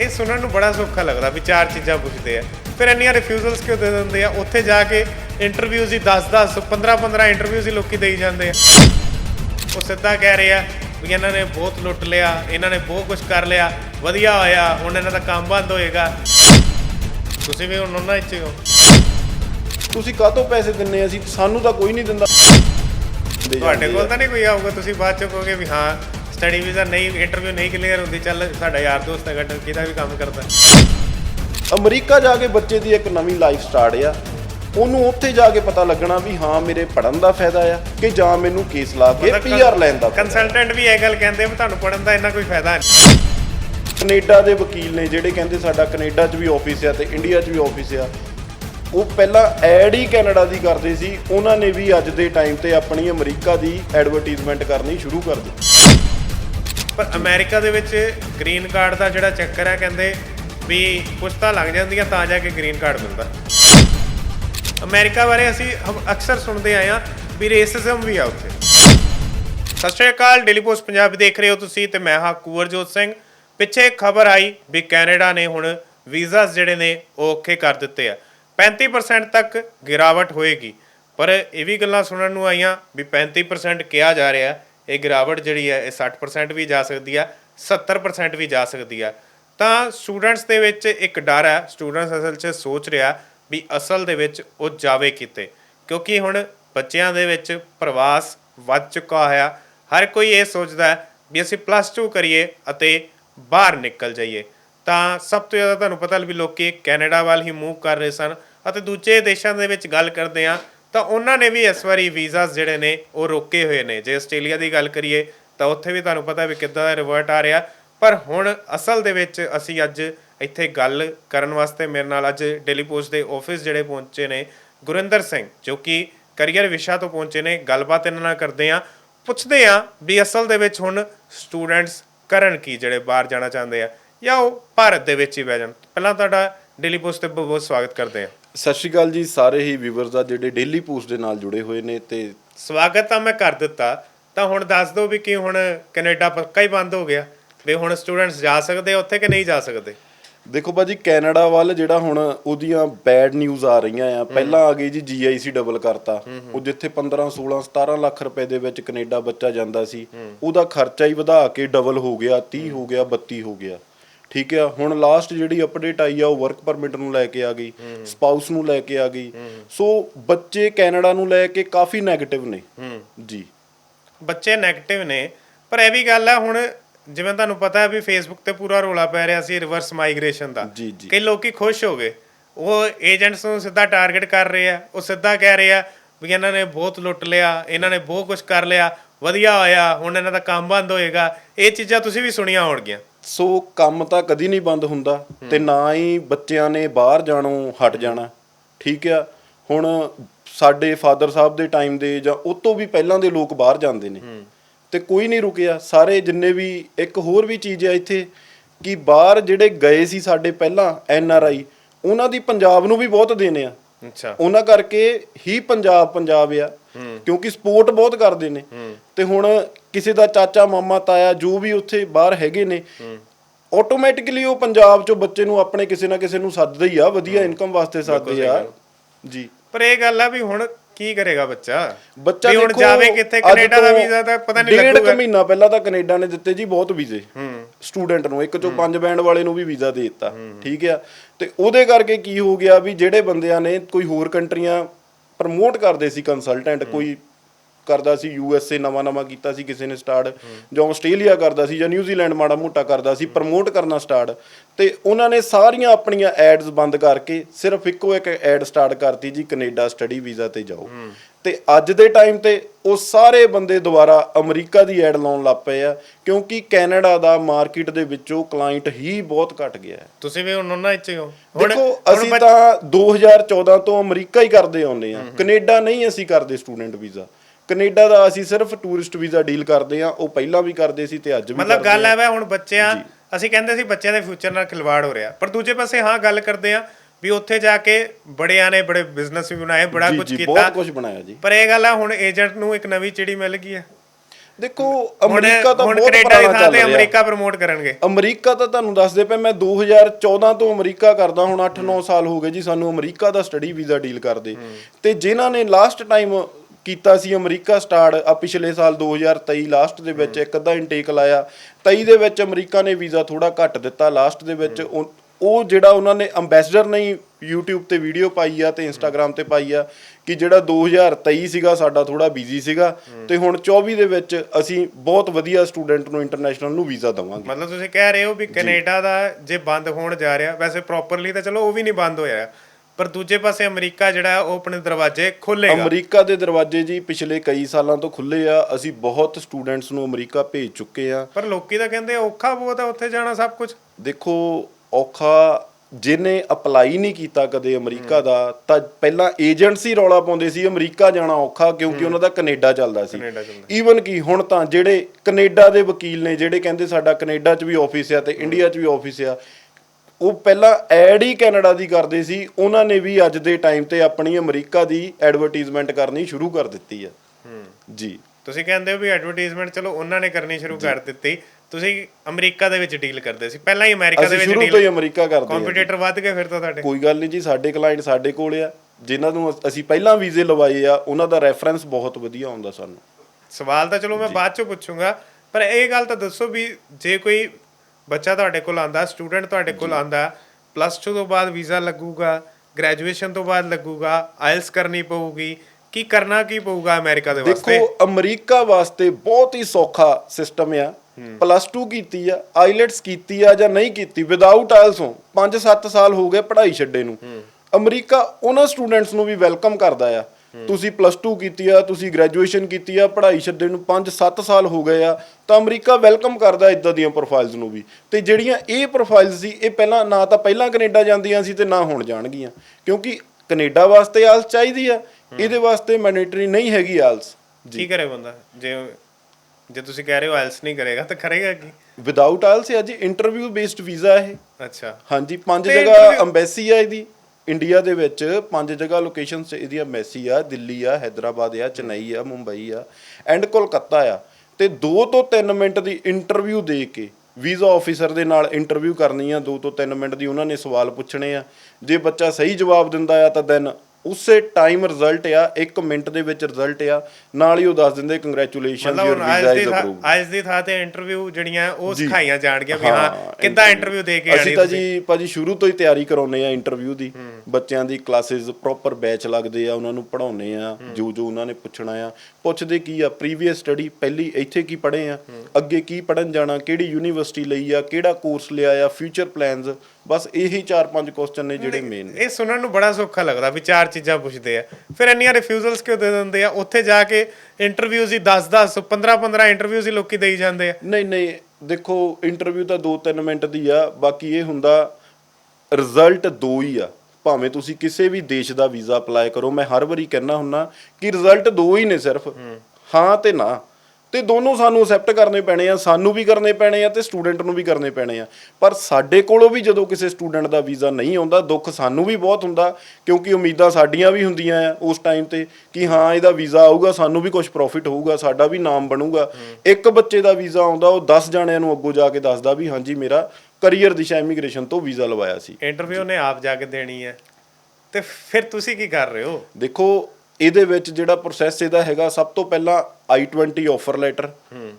ਇਹ ਸੁਣਨ ਨੂੰ ਬੜਾ ਸੌਖਾ ਲੱਗਦਾ ਵੀ ਚਾਰ ਚੀਜ਼ਾਂ ਪੁੱਛਦੇ ਆ। ਫਿਰ ਇੰਨੀਆਂ ਰਿਫਿਊਜ਼ਲਸ ਕਿਉਂ ਦੇ ਦਿੰਦੇ ਆ? ਉੱਥੇ ਜਾ ਕੇ ਇੰਟਰਵਿਊਜ਼ ਹੀ 10 10 15 15 ਇੰਟਰਵਿਊਜ਼ ਹੀ ਲੋਕੀ ਦੇਈ ਜਾਂਦੇ ਆ। ਉਹ ਸਿੱਧਾ ਕਹਿ ਰਹੇ ਵੀ ਇਹਨਾਂ ਨੇ ਬਹੁਤ ਲੁੱਟ ਲਿਆ ਇਹਨਾਂ ਨੇ ਬਹੁਤ ਕੁਝ ਕਰ ਲਿਆ ਵਧੀਆ ਹੋਇਆ ਹੁਣ ਇਹਨਾਂ ਦਾ ਕੰਮ ਬੰਦ ਹੋਏਗਾ। ਤੁਸੀਂ ਵੀ ਹੁਣ ਉਹਨਾਂ ਵਿੱਚ ਹੀ। ਤੁਸੀਂ ਕਾਹਤੋਂ ਪੈਸੇ ਦਿੰਨੇ ਆ? ਅਸੀਂ ਸਾਨੂੰ ਤਾਂ ਕੋਈ ਨਹੀਂ ਦਿੰਦਾ। ਤੁਹਾਡੇ ਕੋਲ। ਤਾਂ ਨਹੀਂ ਕੋਈ ਆਊਗਾ ਤੁਸੀਂ ਬਾਅਦ ਚ ਕਹੋਗੇ ਵੀ ਹਾਂ ਸਟੱਡੀ ਵੀਜ਼ਾ ਨਹੀਂ ਇੰਟਰਵਿਊ ਨਹੀਂ ਕਲੀਅਰ ਹੁੰਦੀ ਚੱਲ ਸਾਡਾ ਯਾਰ ਦੋਸਤ ਹੈਗਾ ਕਿਹਦਾ ਵੀ ਕੰਮ ਕਰਦਾ। ਅਮਰੀਕਾ ਜਾ ਕੇ ਬੱਚੇ ਦੀ ਇੱਕ ਨਵੀਂ ਲਾਈਫ ਸਟਾਰਟ ਆ। ਉਹਨੂੰ ਉੱਥੇ ਜਾ ਕੇ ਪਤਾ ਲੱਗਣਾ ਵੀ ਹਾਂ ਮੇਰੇ ਪੜਨ ਦਾ ਫਾਇਦਾ ਆ ਕਿ ਜਾਂ ਮੈਨੂੰ ਕੇਸ ਲਾ ਕੇ ਪੀਆਰ ਲੈਣ ਦਾ। ਕੰਸਲਟੈਂਟ ਵੀ ਇਹ ਗੱਲ ਕਹਿੰਦੇ ਵੀ ਤੁਹਾਨੂੰ ਪੜਨ ਦਾ ਇੰਨਾ ਕੋਈ ਫਾਇਦਾ ਨਹੀਂ। ਕੈਨੇਡਾ ਦੇ ਵਕੀਲ ਨੇ ਜਿਹੜੇ ਕਹਿੰਦੇ ਸਾਡਾ ਕੈਨੇਡਾ 'ਚ ਵੀ ਆਫਿਸ ਆ ਤੇ ਇੰਡੀਆ 'ਚ ਵੀ ਆਫਿਸ ਆ ਉਹ ਪਹਿਲਾਂ ਐਡ ਹੀ ਕੈਨੇਡਾ ਦੀ ਕਰਦੇ ਸੀ। ਉਹਨਾਂ ਨੇ ਵੀ ਅੱਜ ਦੇ ਟਾਈਮ ਤੇ ਆਪਣੀ ਅਮਰੀਕਾ ਦੀ ਐਡਵਰਟਾਈਜ਼ਮੈਂਟ ਕਰਨੀ ਸ਼ੁਰੂ ਕਰ ਦਿੱਤੀ। ਪਰ ਅਮਰੀਕਾ ਦੇ ਵਿੱਚ ਗ੍ਰੀਨ ਕਾਰਡ ਦਾ ਜਿਹੜਾ ਚੱਕਰ ਹੈ, ਕਹਿੰਦੇ ਵੀ ਪੁਸ਼ਤਾ ਲੱਗ ਜਾਂਦੀਆਂ ਤਾਂ ਜਾ ਕੇ ਗ੍ਰੀਨ ਕਾਰਡ ਮਿਲਦਾ। ਅਮਰੀਕਾ ਬਾਰੇ ਅਸੀਂ ਹਮ ਅਕਸਰ ਸੁਣਦੇ ਆਏ ਹਾਂ ਵੀ ਰੇਸਿਜ਼ਮ ਵੀ ਆ ਉੱਥੇ। ਸਤਿ ਸ਼੍ਰੀ ਅਕਾਲ ਡੇਲੀ ਪੋਸਟ ਪੰਜਾਬੀ ਦੇਖ ਰਹੇ ਹੋ ਤੁਸੀਂ ਤੇ ਮੈਂ ਹਾਂ ਕੁਵਰਜੋਤ ਸਿੰਘ। ਪਿੱਛੇ ਖਬਰ ਆਈ ਵੀ ਕੈਨੇਡਾ ਨੇ ਹੁਣ ਵੀਜ਼ਾਸ ਜਿਹੜੇ ਨੇ ਉਹ ਔਖੇ ਕਰ ਦਿੱਤੇ ਆ। 35% ਤੱਕ ਗਿਰਾਵਟ ਹੋਏਗੀ। ਪਰ ਇਹ ਵੀ ਗੱਲਾਂ ਸੁਣਨ ਨੂੰ ਆਈਆਂ ਵੀ 35% ਕਿਹਾ ਜਾ ਰਿਹਾ। ਇਹ ਗਿਰਾਵਟ ਜਿਹੜੀ ਹੈ, ਇਹ 60% ਵੀ ਜਾ ਸਕਦੀ ਹੈ 70% ਵੀ ਜਾ ਸਕਦੀ ਹੈ ਤਾਂ ਸਟੂਡੈਂਟਸ ਦੇ ਵਿੱਚ ਇੱਕ ਡਰ ਹੈ, ਸਟੂਡੈਂਟਸ ਅਸਲ 'ਚ ਸੋਚ ਰਿਹਾ ਵੀ ਅਸਲ ਦੇ ਵਿੱਚ ਉਹ ਜਾਵੇ ਕਿਤੇ। ਕਿਉਂਕਿ ਹੁਣ ਬੱਚਿਆਂ ਦੇ ਵਿੱਚ ਪ੍ਰਵਾਸ ਵੱਧ ਚੁੱਕਾ ਹੋਇਆ। ਹਰ ਕੋਈ ਇਹ ਸੋਚਦਾ ਹੈ ਵੀ ਅਸੀਂ ਪਲੱਸ 2 ਕਰੀਏ ਅਤੇ ਬਾਹਰ ਨਿਕਲ ਜਾਈਏ। ਤਾਂ ਸਭ ਤੋਂ ਜ਼ਿਆਦਾ ਤੁਹਾਨੂੰ ਪਤਾ ਵੀ ਲੋਕੀ ਕੈਨੇਡਾ ਵੱਲ ਹੀ ਮੂਵ ਕਰ ਰਹੇ ਸਨ ਅਤੇ ਦੂਜੇ ਦੇਸ਼ਾਂ ਦੇ ਵਿੱਚ ਗੱਲ ਕਰਦੇ ਆ ਤਾਂ ਉਹਨਾਂ ਨੇ ਵੀ ਇਸ ਵਾਰੀ ਵੀਜ਼ਾਸ ਜਿਹੜੇ ਨੇ, ਉਹ ਰੋਕੇ ਹੋਏ ਨੇ। ਜੇ ਆਸਟ੍ਰੇਲੀਆ ਦੀ ਗੱਲ ਕਰੀਏ, ਤਾਂ ਉੱਥੇ ਵੀ ਤੁਹਾਨੂੰ ਪਤਾ ਵੀ ਕਿੱਦਾਂ ਦਾ ਰਿਵਰਟ ਆ ਰਿਹਾ। ਪਰ ਹੁਣ ਅਸਲ ਦੇ ਵਿੱਚ ਅਸੀਂ ਅੱਜ ਇੱਥੇ ਗੱਲ ਕਰਨ ਵਾਸਤੇ ਮੇਰੇ ਨਾਲ ਅੱਜ ਡੇਲੀ ਪੋਸਟ ਦੇ ਆਫਿਸ ਜਿਹੜੇ ਪਹੁੰਚੇ ਨੇ, ਗੁਰਿੰਦਰ ਸਿੰਘ, ਜੋ ਕਿ ਕਰੀਅਰ ਵਿਸ਼ਾ ਤੋਂ ਪਹੁੰਚੇ ਨੇ। ਗੱਲਬਾਤ ਇਹਨਾਂ ਨਾਲ ਕਰਦੇ ਆ ਪੁੱਛਦੇ ਆ ਵੀ ਅਸਲ ਦੇ ਵਿੱਚ ਹੁਣ ਸਟੂਡੈਂਟਸ ਕਰਨ ਕੀ, ਜਿਹੜੇ ਬਾਹਰ ਜਾਣਾ ਚਾਹੁੰਦੇ ਆ, ਜਾਂ ਉਹ ਭਾਰਤ ਦੇ ਵਿੱਚ ਹੀ ਬਹਿ ਜਾਣ। ਪਹਿਲਾਂ ਤੁਹਾਡਾ ਡੇਲੀ ਪੋਸਟ ਤੇ ਬਹੁਤ ਬਹੁਤ ਸਵਾਗਤ ਕਰਦੇ ਆ ਸਤਿ ਸ਼੍ਰੀ ਅਕਾਲ ਜੀ ਸਾਰੇ ਹੀ ਵੀਵਰਸ ਆ ਜਿਹੜੇ ਡੇਲੀ ਪੋਸਟ ਦੇ ਨਾਲ ਜੁੜੇ ਹੋਏ ਨੇ ਤੇ ਸਵਾਗਤ ਤਾਂ ਮੈਂ ਕਰ ਦਿੱਤਾ। ਤਾਂ ਹੁਣ ਦੱਸ ਦਿਓ ਵੀ ਕੀ ਹੁਣ ਕੈਨੇਡਾ ਪੱਕਾ ਹੀ ਬੰਦ ਹੋ ਗਿਆ। ਵੀ ਹੁਣ ਸਟੂਡੈਂਟਸ ਜਾ ਸਕਦੇ ਉੱਥੇ ਕਿ ਨਹੀਂ ਜਾ ਸਕਦੇ? ਦੇਖੋ ਬਾਜੀ ਕੈਨੇਡਾ ਵੱਲ ਜਿਹੜਾ ਹੁਣ ਉਹਦੀਆਂ ਬੈਡ ਨਿਊਜ਼ ਆ ਰਹੀਆਂ ਆ। ਪਹਿਲਾਂ ਆ ਗਈ ਜੀ ਜੀਆਈਸੀ ਡਬਲ ਕਰਤਾ। ਉਹ ਜਿੱਥੇ 15 16 17 ਲੱਖ ਰੁਪਏ ਦੇ ਵਿੱਚ ਕੈਨੇਡਾ ਬੱਚਾ ਜਾਂਦਾ ਸੀ। ਉਹਦਾ ਖਰਚਾ ਹੀ ਵਧਾ ਕੇ ਡਬਲ ਹੋ ਗਿਆ 30 ਹੋ ਗਿਆ 32 ਹੋ ਗਿਆ। ਠੀਕ ਆ? ਹੁਣ ਲਾਸਟ ਜਿਹੜੀ ਅਪਡੇਟ ਆਈ ਆ ਉਹ ਵਰਕ ਪਰਮਿਟ ਨੂੰ ਲੈ ਕੇ ਆ ਗਈ ਸਪਾਊਸ ਨੂੰ ਲੈ ਕੇ ਆ ਗਈ। ਸੋ ਬੱਚੇ ਕੈਨੇਡਾ ਨੂੰ ਲੈ ਕੇ ਕਾਫੀ 네ਗੇਟਿਵ ਨੇ ਜੀ। ਬੱਚੇ 네ਗੇਟਿਵ ਨੇ ਪਰ ਇਹ ਵੀ ਗੱਲ ਆ ਹੁਣ ਜਿਵੇਂ ਤੁਹਾਨੂੰ ਪਤਾ ਹੈ ਵੀ ਫੇਸਬੁੱਕ ਤੇ ਪੂਰਾ ਰੋਲਾ ਪੈ ਰਿਹਾ ਸੀ ਰਿਵਰਸ ਮਾਈਗ੍ਰੇਸ਼ਨ ਦਾ। ਕਈ ਲੋਕੀ ਖੁਸ਼ ਹੋ ਗਏ। ਉਹ ਏਜੰਟਸ ਨੂੰ ਸਿੱਧਾ ਟਾਰਗੇਟ ਕਰ ਰਹੇ ਆ ਉਹ ਸਿੱਧਾ ਕਹਿ ਰਹੇ ਆ ਵੀ ਇਹਨਾਂ ਨੇ ਬਹੁਤ ਲੁੱਟ ਲਿਆ ਇਹਨਾਂ ਨੇ ਬਹੁਤ ਕੁਝ ਕਰ ਲਿਆ ਵਧੀਆ ਹੋਇਆ ਹੁਣ ਇਹਨਾਂ ਦਾ ਕੰਮ ਬੰਦ ਹੋਏਗਾ। ਇਹ ਚੀਜ਼ਾਂ ਤੁਸੀਂ ਵੀ ਸੁਣੀਆਂ ਹੋਣਗੀਆਂ। ਸੋ ਕੰਮ ਤਾਂ ਕਦੀ ਨਹੀਂ ਬੰਦ ਹੁੰਦਾ ਤੇ ਨਾ ਹੀ ਬੱਚਿਆਂ ਨੇ ਬਾਹਰ ਜਾਣੋਂ ਹਟ ਜਾਣਾ। ਠੀਕ ਆ? ਹੁਣ ਸਾਡੇ ਫਾਦਰ ਸਾਹਿਬ ਦੇ ਟਾਈਮ ਦੇ ਜਾਂ ਉਹ ਤੋਂ ਵੀ ਪਹਿਲਾਂ ਦੇ ਲੋਕ ਬਾਹਰ ਜਾਂਦੇ ਨੇ। ਤੇ ਕੋਈ ਨਹੀਂ ਰੁਕਿਆ। ਸਾਰੇ ਜਿੰਨੇ ਵੀ ਇੱਕ ਹੋਰ ਵੀ ਚੀਜ਼ ਆ ਇੱਥੇ ਕਿ ਬਾਹਰ ਜਿਹੜੇ ਗਏ ਸੀ ਸਾਡੇ ਪਹਿਲਾਂ ਐਨ ਆਰ ਆਈ ਉਹਨਾਂ ਦੀ ਪੰਜਾਬ ਨੂੰ ਵੀ ਬਹੁਤ ਦੇਣੇ ਆ। ਅੱਛਾ। ਉਹਨਾਂ ਕਰਕੇ ਹੀ ਪੰਜਾਬ ਪੰਜਾਬ ਆ। ਕਿਉਂਕਿ ਸਪੋਰਟ ਬਹੁਤ ਕਰਦੇ ਨੇ। ਤੇ ਹੁਣ ਕਿਸੇ ਦਾ ਚਾਚਾ ਮਾਮਾ ਤਾਇਆ ਜੋ ਵੀ ਉੱਥੇ ਬਾਹਰ ਹੈਗੇ ਨੇ ਆਟੋਮੈਟਿਕਲੀ ਉਹ ਪੰਜਾਬ ਚੋਂ ਬੱਚੇ ਨੂੰ ਆਪਣੇ ਕਿਸੇ ਨਾ ਕਿਸੇ ਨੂੰ ਸੱਦਦੇ ਹੀ ਆ ਵਧੀਆ ਇਨਕਮ ਵਾਸਤੇ ਸੱਦਦੇ ਆ। ਜੀ। ਪਰ ਇਹ ਗੱਲ ਆ ਵੀ ਹੁਣ ਕੀ ਕਰੇਗਾ ਬੱਚਾ? ਬੱਚਾ ਵੀ ਹੁਣ ਦੇਖੋ, ਜਾਵੇ ਕਿੱਥੇ ਅੱਜ ਕੈਨੇਡਾ ਦਾ ਤੋਂ ਵੀਜ਼ਾ ਤਾਂ ਪਤਾ ਨਹੀਂ ਡੇਢ ਕੁ ਲੱਗੂਗਾ। ਮਹੀਨਾ ਪਹਿਲਾਂ ਤਾਂ ਕੈਨੇਡਾ ਨੇ ਦਿੱਤੇ ਜੀ ਬਹੁਤ ਵੀਜ਼ੇ। ਸਟੂਡੈਂਟ ਨੂੰ ਇੱਕ ਚੋਂ ਪੰਜ ਬੈਂਡ ਵਾਲੇ ਨੂੰ ਵੀ ਵੀਜ਼ਾ ਦੇ ਦਿੱਤਾ ਠੀਕ ਆ। ਤੇ ਉਹਦੇ ਕਰਕੇ ਕੀ ਹੋ ਗਿਆ ਵੀ ਜਿਹੜੇ ਬੰਦਿਆਂ ਨੇ ਕੋਈ ਹੋਰ ਕੰਟਰੀਆਂ ਪ੍ਰਮੋਟ ਕਰਦੇ ਸੀ ਕੰਸਲਟੈਂਟ ਕੋਈ ਕਰਦਾ ਸੀ ਯੂ ਐਸ ਏ ਨਵਾਂ ਨਵਾਂ ਕੀਤਾ ਸੀ ਕਿਸੇ ਨੇ ਸਟਾਰਟ ਜਾਂ ਆਸਟ੍ਰੇਲੀਆ ਕਰਦਾ ਸੀ ਜਾਂ ਨਿਊਜ਼ੀਲੈਂਡ ਮਾੜਾ ਮੋਟਾ ਕਰਦਾ ਸੀ ਪ੍ਰਮੋਟ ਕਰਨਾ ਸਟਾਰਟ। ਤੇ ਉਹਨਾਂ ਨੇ ਸਾਰੀਆਂ ਆਪਣੀਆਂ ਐਡਸ ਬੰਦ ਕਰਕੇ ਸਿਰਫ ਇੱਕੋ ਇੱਕ ਐਡ ਸਟਾਰਟ ਕਰਤੀ ਜੀ ਕੈਨੇਡਾ ਸਟੱਡੀ ਵੀਜ਼ਾ ਤੇ ਜਾਓ। ਤੇ ਅੱਜ ਦੇ ਟਾਈਮ ਤੇ ਉਹ ਸਾਰੇ ਬੰਦੇ ਦੁਬਾਰਾ ਅਮਰੀਕਾ ਦੀ ਐਡ ਲਾਉਣ ਲੱਗ ਪਏ ਆ ਕਿਉਂਕਿ ਕੈਨੇਡਾ ਦਾ ਮਾਰਕੀਟ ਦੇ ਵਿੱਚੋਂ ਕਲਾਇੰਟ ਹੀ ਬਹੁਤ ਘਟ ਗਿਆ ਹੈ। ਤੁਸੀਂ ਵੀ ਹੁਣ ਉਹਨਾਂ ਵਿੱਚ ਹੀ ਹੋ। ਦੇਖੋ ਅਸੀਂ ਤਾਂ 2014 ਤੋਂ ਅਮਰੀਕਾ ਹੀ ਕਰਦੇ ਆਉਂਦੇ ਆ ਕੈਨੇਡਾ ਨਹੀਂ ਅਸੀਂ ਕਰਦੇ ਸਟੂਡੈਂਟ ਵੀਜ਼ਾ ਕੈਨੇਡਾ ਦਾ ਅਸੀਂ ਸਿਰਫ ਟੂਰਿਸਟ ਵੀਜ਼ਾ ਡੀਲ ਕਰਦੇ ਆ ਉਹ ਪਹਿਲਾਂ ਵੀ ਕਰਦੇ ਸੀ ਤੇ ਅੱਜ ਵੀ ਮਤਲਬ ਗੱਲ। ਹੈ। ਵਾ ਹੁਣ ਬੱਚਿਆਂ ਅਸੀਂ ਕਹਿੰਦੇ ਸੀ ਬੱਚਿਆਂ ਦੇ ਫਿਊਚਰ ਨਾਲ ਖਿਲਵਾੜ ਹੋ ਰਿਹਾ। ਪਰ ਦੂਜੇ ਪਾਸੇ ਹਾਂ ਗੱਲ ਕਰਦੇ ਆ ਵੀ ਉੱਥੇ ਜਾ ਕੇ ਬੜਿਆਂ ਨੇ ਬੜੇ ਬਿਜ਼ਨਸ ਵੀ ਬਣਾਏ ਬੜਾ ਕੁਝ ਕੀਤਾ। ਬਹੁਤ ਕੁਝ ਬਣਾਇਆ ਜੀ। ਪਰ ਇਹ ਗੱਲ ਆ ਹੁਣ ਏਜੰਟ ਨੂੰ ਇੱਕ ਨਵੀਂ ਚਿੜੀ ਮਿਲ ਗਈ ਹੈ ਦੇਖੋ ਅਮਰੀਕਾ ਤਾਂ ਬਹੁਤ ਪੁਰਾਣਾ ਚੱਲ ਤੇ ਰਿਹਾ। ਅਮਰੀਕਾ ਪ੍ਰਮੋਟ ਕਰਨਗੇ। ਅਮਰੀਕਾ ਤਾਂ ਤੁਹਾਨੂੰ ਦੱਸਦੇ ਪਏ ਮੈਂ 2014 ਤੋਂ ਅਮਰੀਕਾ ਕਰਦਾ ਹੁਣ 8-9 ਸਾਲ ਹੋ ਗਏ ਜੀ ਸਾਨੂੰ ਅਮਰੀਕਾ ਦਾ ਸਟੱਡੀ ਵੀਜ਼ਾ ਡੀਲ ਕਰਦੇ। ਤੇ ਜਿਨ੍ਹਾਂ ਨੇ ਲਾਸਟ ਟਾਈਮ ਕੀਤਾ ਸੀ ਅਮਰੀਕਾ ਸਟਾਰਟ ਆ ਪਿਛਲੇ ਸਾਲ 2023 ਲਾਸਟ ਦੇ ਵਿੱਚ ਇੱਕ ਅੱਧਾ ਇਨਟੇਕ ਲਾਇਆ। 23 ਦੇ ਵਿੱਚ ਅਮਰੀਕਾ ਨੇ ਵੀਜ਼ਾ ਥੋੜਾ ਘੱਟ ਦਿੱਤਾ। ਲਾਸਟ ਦੇ ਵਿੱਚ ਉਹ ਜਿਹੜਾ ਉਹਨਾਂ ਨੇ ਅੰਬੈਸਡਰ ਨਹੀਂ YouTube ਤੇ ਵੀਡੀਓ ਪਾਈ ਆ ਤੇ Instagram ਤੇ ਪਾਈ ਆ ਕਿ ਜਿਹੜਾ 2023 ਸੀਗਾ ਸਾਡਾ ਥੋੜਾ ਬਿਜ਼ੀ ਸੀਗਾ। ਤੇ ਹੁਣ 24 ਦੇ ਵਿੱਚ ਅਸੀਂ ਬਹੁਤ ਵਧੀਆ ਸਟੂਡੈਂਟ ਨੂੰ ਇੰਟਰਨੈਸ਼ਨਲ ਨੂੰ ਵੀਜ਼ਾ ਦਵਾਂਗੇ। ਮਤਲਬ ਤੁਸੀਂ ਕਹਿ ਰਹੇ ਹੋ ਵੀ ਕੈਨੇਡਾ ਦਾ ਜੇ ਬੰਦ ਹੋਣ ਜਾ ਰਿਹਾ ਵੈਸੇ ਪ੍ਰੋਪਰਲੀ ਤਾਂ ਚਲੋ ਉਹ ਵੀ ਨਹੀਂ ਬੰਦ ਹੋਇਆ। ਪਰ ਦੂਜੇ ਪਾਸੇ ਅਮਰੀਕਾ ਜਿਹੜਾ ਉਹ ਆਪਣੇ ਦਰਵਾਜ਼ੇ ਖੋਲੇਗਾ ਅਮਰੀਕਾ ਦੇ ਦਰਵਾਜ਼ੇ ਜੀ ਪਿਛਲੇ ਕਈ ਸਾਲਾਂ ਤੋਂ ਖੁੱਲੇ ਆ। ਅਸੀਂ ਬਹੁਤ ਸਟੂਡੈਂਟਸ ਨੂੰ ਅਮਰੀਕਾ ਭੇਜ ਚੁੱਕੇ ਆ। ਪਰ ਲੋਕੀ ਤਾਂ ਕਹਿੰਦੇ ਔਖਾ ਬਹੁਤ ਆ ਉੱਥੇ ਜਾਣਾ ਸਭ ਕੁਝ ਦੇਖੋ ਔਖਾ ਜਿਹਨੇ ਅਪਲਾਈ ਨਹੀਂ ਕੀਤਾ ਕਦੇ ਅਮਰੀਕਾ ਦਾ ਤਾਂ ਪਹਿਲਾਂ ਏਜੰਟਸ ਹੀ ਰੌਲਾ ਪਾਉਂਦੇ ਸੀ ਅਮਰੀਕਾ ਜਾਣਾ ਔਖਾ ਕਿਉਂਕਿ ਉਹਨਾਂ ਦਾ ਕੈਨੇਡਾ ਚੱਲਦਾ ਸੀ। ਈਵਨ ਕੀ ਹੁਣ ਤਾਂ ਜਿਹੜੇ ਕੈਨੇਡਾ ਦੇ ਵਕੀਲ ਨੇ ਜਿਹੜੇ ਕਹਿੰਦੇ ਸਾਡਾ ਕੈਨੇਡਾ 'ਚ ਵੀ ਆਫਿਸ ਆ ਤੇ ਇੰਡੀਆ 'ਚ ਵੀ ਆਫਿਸ ਆ ਉਹ ਪਹਿਲਾਂ ਐਡ ਹੀ ਕੈਨੇਡਾ ਦੀ ਕਰਦੇ ਸੀ ਉਹਨਾਂ ਨੇ ਵੀ ਅੱਜ ਦੇ ਟਾਈਮ ਤੇ ਆਪਣੀ ਅਮਰੀਕਾ ਦੀ ਐਡਵਰਟਾਈਜ਼ਮੈਂਟ ਕਰਨੀ ਸ਼ੁਰੂ ਕਰ ਦਿੱਤੀ ਆ ਜੀ। ਤੁਸੀਂ ਕਹਿੰਦੇ ਹੋ ਵੀ ਐਡਵਰਟਾਈਜ਼ਮੈਂਟ ਚਲੋ ਉਹਨਾਂ ਨੇ ਕਰਨੀ ਸ਼ੁਰੂ ਕਰ ਦਿੱਤੀ। ਤੁਸੀਂ ਅਮਰੀਕਾ ਦੇ ਵਿੱਚ ਡੀਲ ਕਰਦੇ ਸੀ। ਪਹਿਲਾਂ ਹੀ ਅਮਰੀਕਾ ਦੇ ਵਿੱਚ ਸ਼ੁਰੂ ਤੋਂ ਹੀ ਡੀਲ ਅਮਰੀਕਾ ਕਰਦੇ ਆ ਕੰਪੀਟੀਟਰ ਵੱਧ ਗਏ ਫਿਰ ਤਾਂ ਤੁਹਾਡੇ। ਕੋਈ ਗੱਲ ਨਹੀਂ ਜੀ ਸਾਡੇ ਕਲਾਇੰਟ ਸਾਡੇ ਕੋਲ ਆ। ਜਿਨ੍ਹਾਂ ਨੂੰ ਅਸ- ਅਸੀਂ ਪਹਿਲਾਂ ਵੀਜ਼ੇ ਲਵਾਏ ਆ ਉਹਨਾਂ ਦਾ ਰੈਫਰੈਂਸ ਬਹੁਤ ਵਧੀਆ ਆਉਂਦਾ ਸਾਨੂੰ। ਸਵਾਲ ਤਾਂ ਚਲੋ ਮੈਂ ਬਾਅਦ ਚੋਂ ਪੁੱਛੂੰਗਾ ਪਰ ਇਹ ਗੱਲ ਤਾਂ ਦੱਸੋ ਵੀ ਜੇ ਕੋਈ ਬੱਚਾ ਤੁਹਾਡੇ ਕੋਲ ਆਂਦਾ ਸਟੂਡੈਂਟ ਤੁਹਾਡੇ ਕੋਲ ਆਂਦਾ ਪਲੱਸ 2 ਤੋਂ ਬਾਅਦ ਵੀਜ਼ਾ ਲੱਗੂਗਾ ਗ੍ਰੈਜੂਏਸ਼ਨ ਤੋਂ ਬਾਅਦ ਲੱਗੂਗਾ ਆਇਲਸ ਕਰਨੀ ਪਊਗੀ ਕੀ ਕਰਨਾ ਕੀ ਪਊਗਾ ਅਮਰੀਕਾ ਦੇ ਵਾਸਤੇ? ਦੇਖੋ ਅਮਰੀਕਾ ਵਾਸਤੇ ਬਹੁਤ ਹੀ ਸੌਖਾ ਸਿਸਟਮ ਆ। ਪਲੱਸ 2 ਕੀਤੀ ਆ ਆਈਲੈਟਸ ਕੀਤੀ ਆ ਜਾਂ ਨਹੀਂ ਕੀਤੀ ਵਿਦਆਊਟ ਆਇਲਸੋਂ 5-7 ਸਾਲ ਹੋ ਗਏ ਪੜ੍ਹਾਈ ਛੱਡੇ ਨੂੰ। ਅਮਰੀਕਾ ਉਹਨਾਂ ਸਟੂਡੈਂਟਸ ਨੂੰ ਵੀ ਵੈਲਕਮ ਕਰਦਾ ਆ। ਤੁਸੀਂ ਪਲੱਸ 2 ਕੀਤੀ ਆ ਤੁਸੀਂ ਗ੍ਰੈਜੂਏਸ਼ਨ ਕੀਤੀ ਆ ਪੜ੍ਹਾਈ ਛੱਡੇ ਨੂੰ 5-7 ਸਾਲ ਹੋ ਗਏ ਆ ਤਾਂ ਅਮਰੀਕਾ ਵੈਲਕਮ ਕਰਦਾ ਇਦਾਂ ਦੀਆਂ ਪ੍ਰੋਫਾਈਲਸ ਨੂੰ ਵੀ। ਤੇ ਜਿਹੜੀਆਂ ਇਹ ਪ੍ਰੋਫਾਈਲਸ ਸੀ ਇਹ ਪਹਿਲਾਂ ਨਾ ਤਾਂ ਪਹਿਲਾਂ ਕੈਨੇਡਾ ਜਾਂਦੀਆਂ ਸੀ ਤੇ ਨਾ ਹੁਣ ਜਾਣਗੀਆਂ। ਕਿਉਂਕਿ ਕੈਨੇਡਾ ਵਾਸਤੇ ਆਇਲਸ ਚਾਹੀਦੀ ਆ ਇਹਦੇ ਵਾਸਤੇ ਮੈਂਡੇਟਰੀ ਨਹੀਂ ਹੈਗੀ ਆਇਲਸ ਕੀ ਕਰੇ ਬੰਦਾ? ਜੇ ਜੇ ਤੁਸੀਂ ਕਹਿ ਰਹੇ ਹੋ ਆਇਲਸ ਨਹੀਂ ਕਰੇਗਾ ਤਾਂ ਕਰੇਗਾ ਕੀ? ਵਿਦਆਊਟ ਆਇਲਸ ਹੈ ਜੀ ਇੰਟਰਵਿਊ ਬੇਸਡ ਵੀਜ਼ਾ ਇਹ। ਅੱਛਾ। ਹਾਂਜੀ ਪੰਜ ਜਗ੍ਹਾ ਅੰਬੈਸੀ ਆ ਇਹਦੀ। ਇੰਡੀਆ ਦੇ ਵਿੱਚ ਪੰਜ ਜਗ੍ਹਾ ਲੋਕੇਸ਼ਨਸ ਇਹਦੀ ਮੈਸੀ ਆ, ਦਿੱਲੀ ਆ, ਹੈਦਰਾਬਾਦ ਆ, ਚੇਨਈ ਆ, ਮੁੰਬਈ ਆ ਐਂਡ ਕੋਲਕਾਤਾ ਆ। ਤੇ 2 ਤੋਂ 3 ਮਿੰਟ ਦੀ ਇੰਟਰਵਿਊ ਦੇ ਕੇ ਵੀਜ਼ਾ ਆਫੀਸਰ ਦੇ ਨਾਲ ਇੰਟਰਵਿਊ ਕਰਨੀ ਆ 2 ਤੋਂ 3 ਮਿੰਟ ਦੀ ਉਹਨਾਂ ਨੇ ਸਵਾਲ ਪੁੱਛਣੇ ਆ। ਜੇ ਬੱਚਾ ਸਹੀ ਜਵਾਬ ਦਿੰਦਾ ਆ ਤਾਂ ਦੈਨ ਉਸੇ ਟਾਈਮ ਰਿਜ਼ਲਟ ਆ 1 ਮਿੰਟ ਦੇ ਵਿੱਚ ਰਿਜ਼ਲਟ ਆ। ਨਾਲ ਹੀ ਉਹ ਦੱਸ ਦਿੰਦੇ congratulation your visa is approved IELTS ਦੀ ਥਾਂ ਤੇ ਇੰਟਰਵਿਊ ਜਿਹੜੀਆਂ ਉਹ। ਸਿਖਾਈਆਂ ਜਾਣਗੀਆਂ ਵੀ ਹਾਂ ਕਿੱਦਾਂ ਇੰਟਰਵਿਊ ਦੇ ਕੇ ਆਣੀ ਅਸੀਂ ਤਾਂ ਜੀ ਭਾਜੀ ਸ਼ੁਰੂ ਤੋਂ ਹੀ ਤਿਆਰੀ ਕਰਾਉਨੇ ਆ ਇੰਟਰਵਿਊ ਦੀ। ਬੱਚਿਆਂ ਦੀ ਕਲਾਸਿਸ ਪ੍ਰੋਪਰ ਬੈਚ ਲੱਗਦੇ ਆ ਉਹਨਾਂ ਨੂੰ ਪੜਾਉਨੇ ਆ ਜੋ ਜੋ ਉਹਨਾਂ ਨੇ ਪੁੱਛਣਾ ਆ। ਪੁੱਛਦੇ ਕੀ ਆ ਪ੍ਰੀਵੀਅਸ ਸਟੱਡੀ ਪਹਿਲੀ ਇੱਥੇ ਕੀ ਪੜ੍ਹੇ ਆ ਅੱਗੇ ਕੀ ਪੜਨ ਜਾਣਾ ਕਿਹੜੀ ਯੂਨੀਵਰਸਿਟੀ ਲਈ ਆ ਕਿਹੜਾ ਕੋਰਸ ਲਿਆ ਆ ਫਿਊਚਰ ਪਲਾਨਸ ਬਸ ਇਹੀ 4-5 ਕੁਐਸਚਨ ਨੇ ਜਿਹੜੇ ਮੇਨ ਇਹ ਸੁਣਨ ਨੂੰ ਬੜਾ ਸੌਖਾ ਲੱਗਦਾ ਵੀ ਚਾਰ ਚੀਜ਼ਾਂ ਪੁੱਛਦੇ ਆ। ਫਿਰ ਇੰਨੀਆਂ ਰਿਫਿਊਜ਼ਲਸ ਕਿਉਂ ਦੇ ਦਿੰਦੇ ਆ? ਉੱਥੇ ਜਾ ਕੇ ਇੰਟਰਵਿਊਜ਼ ਹੀ 10 10 15 15 ਇੰਟਰਵਿਊਜ਼ ਹੀ ਲੋਕੀ ਦੇਈ ਜਾਂਦੇ ਆ। ਨਹੀਂ ਨਹੀਂ ਦੇਖੋ ਇੰਟਰਵਿਊ ਤਾਂ 2-3 ਮਿੰਟ ਦੀ ਆ ਬਾਕੀ ਇਹ ਹੁੰਦਾ ਰਿਜ਼ਲਟ ਦੋ ਹੀ ਆ। ਭਾਵੇਂ ਤੁਸੀਂ ਕਿਸੇ ਵੀ ਦੇਸ਼ ਦਾ ਵੀਜ਼ਾ ਅਪਲਾਈ ਕਰੋ ਮੈਂ ਹਰ ਵਾਰੀ ਕਹਿਣਾ ਹੁੰਨਾ ਕਿ ਰਿਜ਼ਲਟ ਦੋ ਹੀ ਨੇ ਸਿਰਫ। ਹਾਂ ਤੇ ਨਾ। ਤੇ ਦੋਨੋਂ ਸਾਨੂੰ ਅਸੈਪਟ ਕਰਨੇ ਪੈਣੇ ਆ ਸਾਨੂੰ ਵੀ ਕਰਨੇ ਪੈਣੇ ਆ ਤੇ ਸਟੂਡੈਂਟ ਨੂੰ ਵੀ ਕਰਨੇ ਪੈਣੇ ਆ। ਪਰ ਸਾਡੇ ਕੋਲੋਂ ਵੀ ਜਦੋਂ ਕਿਸੇ ਸਟੂਡੈਂਟ ਦਾ ਵੀਜ਼ਾ ਨਹੀਂ ਆਉਂਦਾ ਦੁੱਖ ਸਾਨੂੰ ਵੀ ਬਹੁਤ ਹੁੰਦਾ ਕਿਉਂਕਿ ਉਮੀਦਾਂ ਸਾਡੀਆਂ ਵੀ ਹੁੰਦੀਆਂ ਆ ਉਸ ਟਾਈਮ ਤੇ ਕਿ ਹਾਂ ਇਹਦਾ ਵੀਜ਼ਾ ਆਊਗਾ ਸਾਨੂੰ ਵੀ ਕੁਝ ਪ੍ਰੋਫਿਟ ਹੋਊਗਾ ਸਾਡਾ ਵੀ ਨਾਮ ਬਣੂਗਾ। ਇੱਕ ਬੱਚੇ ਦਾ ਵੀਜ਼ਾ ਆਉਂਦਾ ਉਹ 10 ਜਣਿਆਂ ਨੂੰ ਅੱਗੋਂ ਜਾ ਕੇ ਦੱਸਦਾ ਵੀ ਹਾਂਜੀ ਮੇਰਾ ਕਰੀਅਰ ਦਿਸ਼ਾ ਇਮੀਗ੍ਰੇਸ਼ਨ ਤੋਂ ਵੀਜ਼ਾ ਲਵਾਇਆ ਸੀ। ਇੰਟਰਵਿਊ ਨੇ ਆਪ ਜਾ ਕੇ ਦੇਣੀ ਹੈ। ਤੇ ਫਿਰ ਤੁਸੀਂ ਕੀ ਕਰ ਰਹੇ ਹੋ? ਦੇਖੋ ਇਹਦੇ ਵਿੱਚ ਜਿਹੜਾ ਪ੍ਰੋਸੈਸ ਇਹਦਾ ਹੈਗਾ, ਸਭ ਤੋਂ ਪਹਿਲਾਂ I20 ਆਫਰ ਲੈਟਰ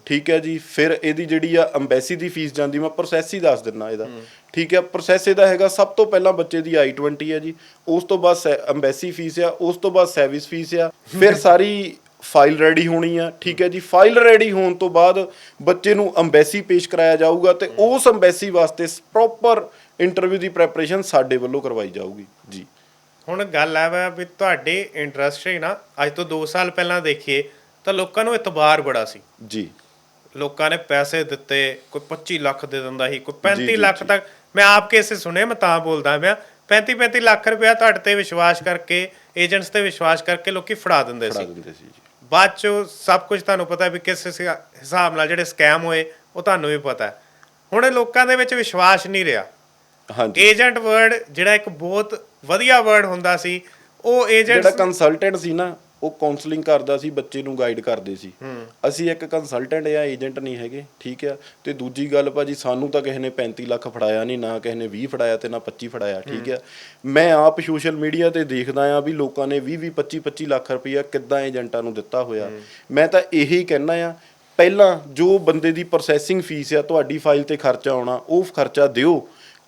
ਠੀਕ ਹੈ ਜੀ? ਫਿਰ ਇਹਦੀ ਜਿਹੜੀ ਆ ਅੰਬੈਸੀ ਦੀ ਫੀਸ ਜਾਂਦੀ, ਮੈਂ ਪ੍ਰੋਸੈਸ ਹੀ ਦੱਸ ਦਿੰਨਾ ਇਹਦਾ, ਠੀਕ ਹੈ? ਪ੍ਰੋਸੈਸ ਇਹਦਾ ਹੈਗਾ, ਸਭ ਤੋਂ ਪਹਿਲਾਂ ਬੱਚੇ ਦੀ I20 ਹੈ ਜੀ, ਉਸ ਤੋਂ ਬਾਅਦ ਅੰਬੈਸੀ ਫੀਸ ਆ, ਉਸ ਤੋਂ ਬਾਅਦ ਸਰਵਿਸ ਫੀਸ ਆ, ਫਿਰ ਸਾਰੀ ਫਾਈਲ ਰੈਡੀ ਹੋਣੀ ਆ, ਠੀਕ ਹੈ ਜੀ? ਫਾਈਲ ਰੈਡੀ ਹੋਣ ਤੋਂ ਬਾਅਦ ਬੱਚੇ ਨੂੰ ਅੰਬੈਸੀ ਪੇਸ਼ ਕਰਾਇਆ ਜਾਊਗਾ ਤੇ ਉਸ ਅੰਬੈਸੀ ਵਾਸਤੇ ਪ੍ਰੋਪਰ ਇੰਟਰਵਿਊ ਦੀ ਪ੍ਰੈਪਰੇਸ਼ਨ ਸਾਡੇ ਵੱਲੋਂ ਕਰਵਾਈ ਜਾਊਗੀ, ਜੀ। ਹੁਣ ਗੱਲ ਆ ਵਾ ਵੀ ਤੁਹਾਡੇ ਇੰਡਸਟਰੀ ਨਾ ਅੱਜ ਤੋਂ 2 ਸਾਲ ਪਹਿਲਾਂ ਦੇਖੀਏ ਤਾਂ ਲੋਕਾਂ ਨੂੰ ਇਤਬਾਰ ਬੜਾ ਸੀ। ਜੀ। ਲੋਕਾਂ ਨੇ ਪੈਸੇ ਦਿੱਤੇ ਕੋਈ 25 ਲੱਖ ਦੇ ਦਿੰਦਾ ਸੀ ਕੋਈ 35 ਜੀ, ਲੱਖ ਤੱਕ। ਮੈਂ ਆਪ ਕੇਸੇ ਸੁਣੇ ਮੈਂ ਤਾਂ ਬੋਲਦਾ ਪਿਆ 35 35 ਲੱਖ ਰੁਪਇਆ ਤੁਹਾਡੇ ਤੇ ਵਿਸ਼ਵਾਸ ਕਰਕੇ ਏਜੰਟਸ ਤੇ ਵਿਸ਼ਵਾਸ ਕਰਕੇ ਲੋਕੀ ਫੜਾ ਦਿੰਦੇ ਫੜਾ ਸੀ ਦਿੰਦੇ ਸੀ ਜੀ। ਬਾਅਦ ਚ ਸਭ ਕੁਝ ਤੁਹਾਨੂੰ ਪਤਾ ਵੀ ਕਿਸ ਹਿਸਾ- ਹਿਸਾਬ ਨਾਲ ਜਿਹੜੇ ਸਕੈਮ ਹੋਏ ਉਹ ਤੁਹਾਨੂੰ ਵੀ ਪਤਾ। ਹੁਣ ਲੋਕਾਂ ਦੇ ਵਿੱਚ ਵਿਸ਼ਵਾਸ ਨਹੀਂ ਰਿਹਾ। ਹਾਂਜੀ। ਏਜੰਟ ਵਰਡ ਜਿਹੜਾ ਇੱਕ ਬਹੁਤ ਵਧੀਆ ਵਰਡ ਹੁੰਦਾ ਸੀ ਉਹ ਏਜੰਟ ਜਿਹੜਾ ਕੰਸਲਟੈਂਟ ਸੀ ਨਾ ਉਹ ਕਾਉਂਸਲਿੰਗ ਕਰਦਾ ਸੀ ਬੱਚੇ ਨੂੰ ਗਾਈਡ ਕਰਦੇ ਸੀ। ਅਸੀਂ ਇੱਕ ਕੰਸਲਟੈਂਟ ਜਾਂ ਏਜੰਟ ਨਹੀਂ ਹੈਗੇ ਠੀਕ ਆ? ਤੇ ਦੂਜੀ ਗੱਲ ਭਾਜੀ ਸਾਨੂੰ ਤਾਂ ਕਿਸੇ ਨੇ 35 ਲੱਖ ਫੜਾਇਆ ਨਹੀਂ ਨਾ ਕਿਸੇ ਨੇ 20 ਫੜਾਇਆ ਤੇ ਨਾ 25 ਫੜਾਇਆ ਠੀਕ ਆ? ਮੈਂ ਆਪ ਸੋਸ਼ਲ ਮੀਡੀਆ ਤੇ ਦੇਖਦਾ ਆ ਵੀ ਲੋਕਾਂ ਨੇ 20 20 25 25 ਲੱਖ ਰੁਪਈਆ ਕਿੱਦਾਂ ਏਜੰਟਾਂ ਨੂੰ ਦਿੱਤਾ ਹੋਇਆ। ਮੈਂ ਤਾਂ ਇਹੀ ਕਹਿਣਾ ਆ ਪਹਿਲਾਂ ਜੋ ਬੰਦੇ ਦੀ ਪ੍ਰੋਸੈਸਿੰਗ ਫੀਸ ਆ ਤੁਹਾਡੀ ਫਾਈਲ ਤੇ ਖਰਚਾ ਆਉਣਾ ਉਹ ਖਰਚਾ ਦਿਓ।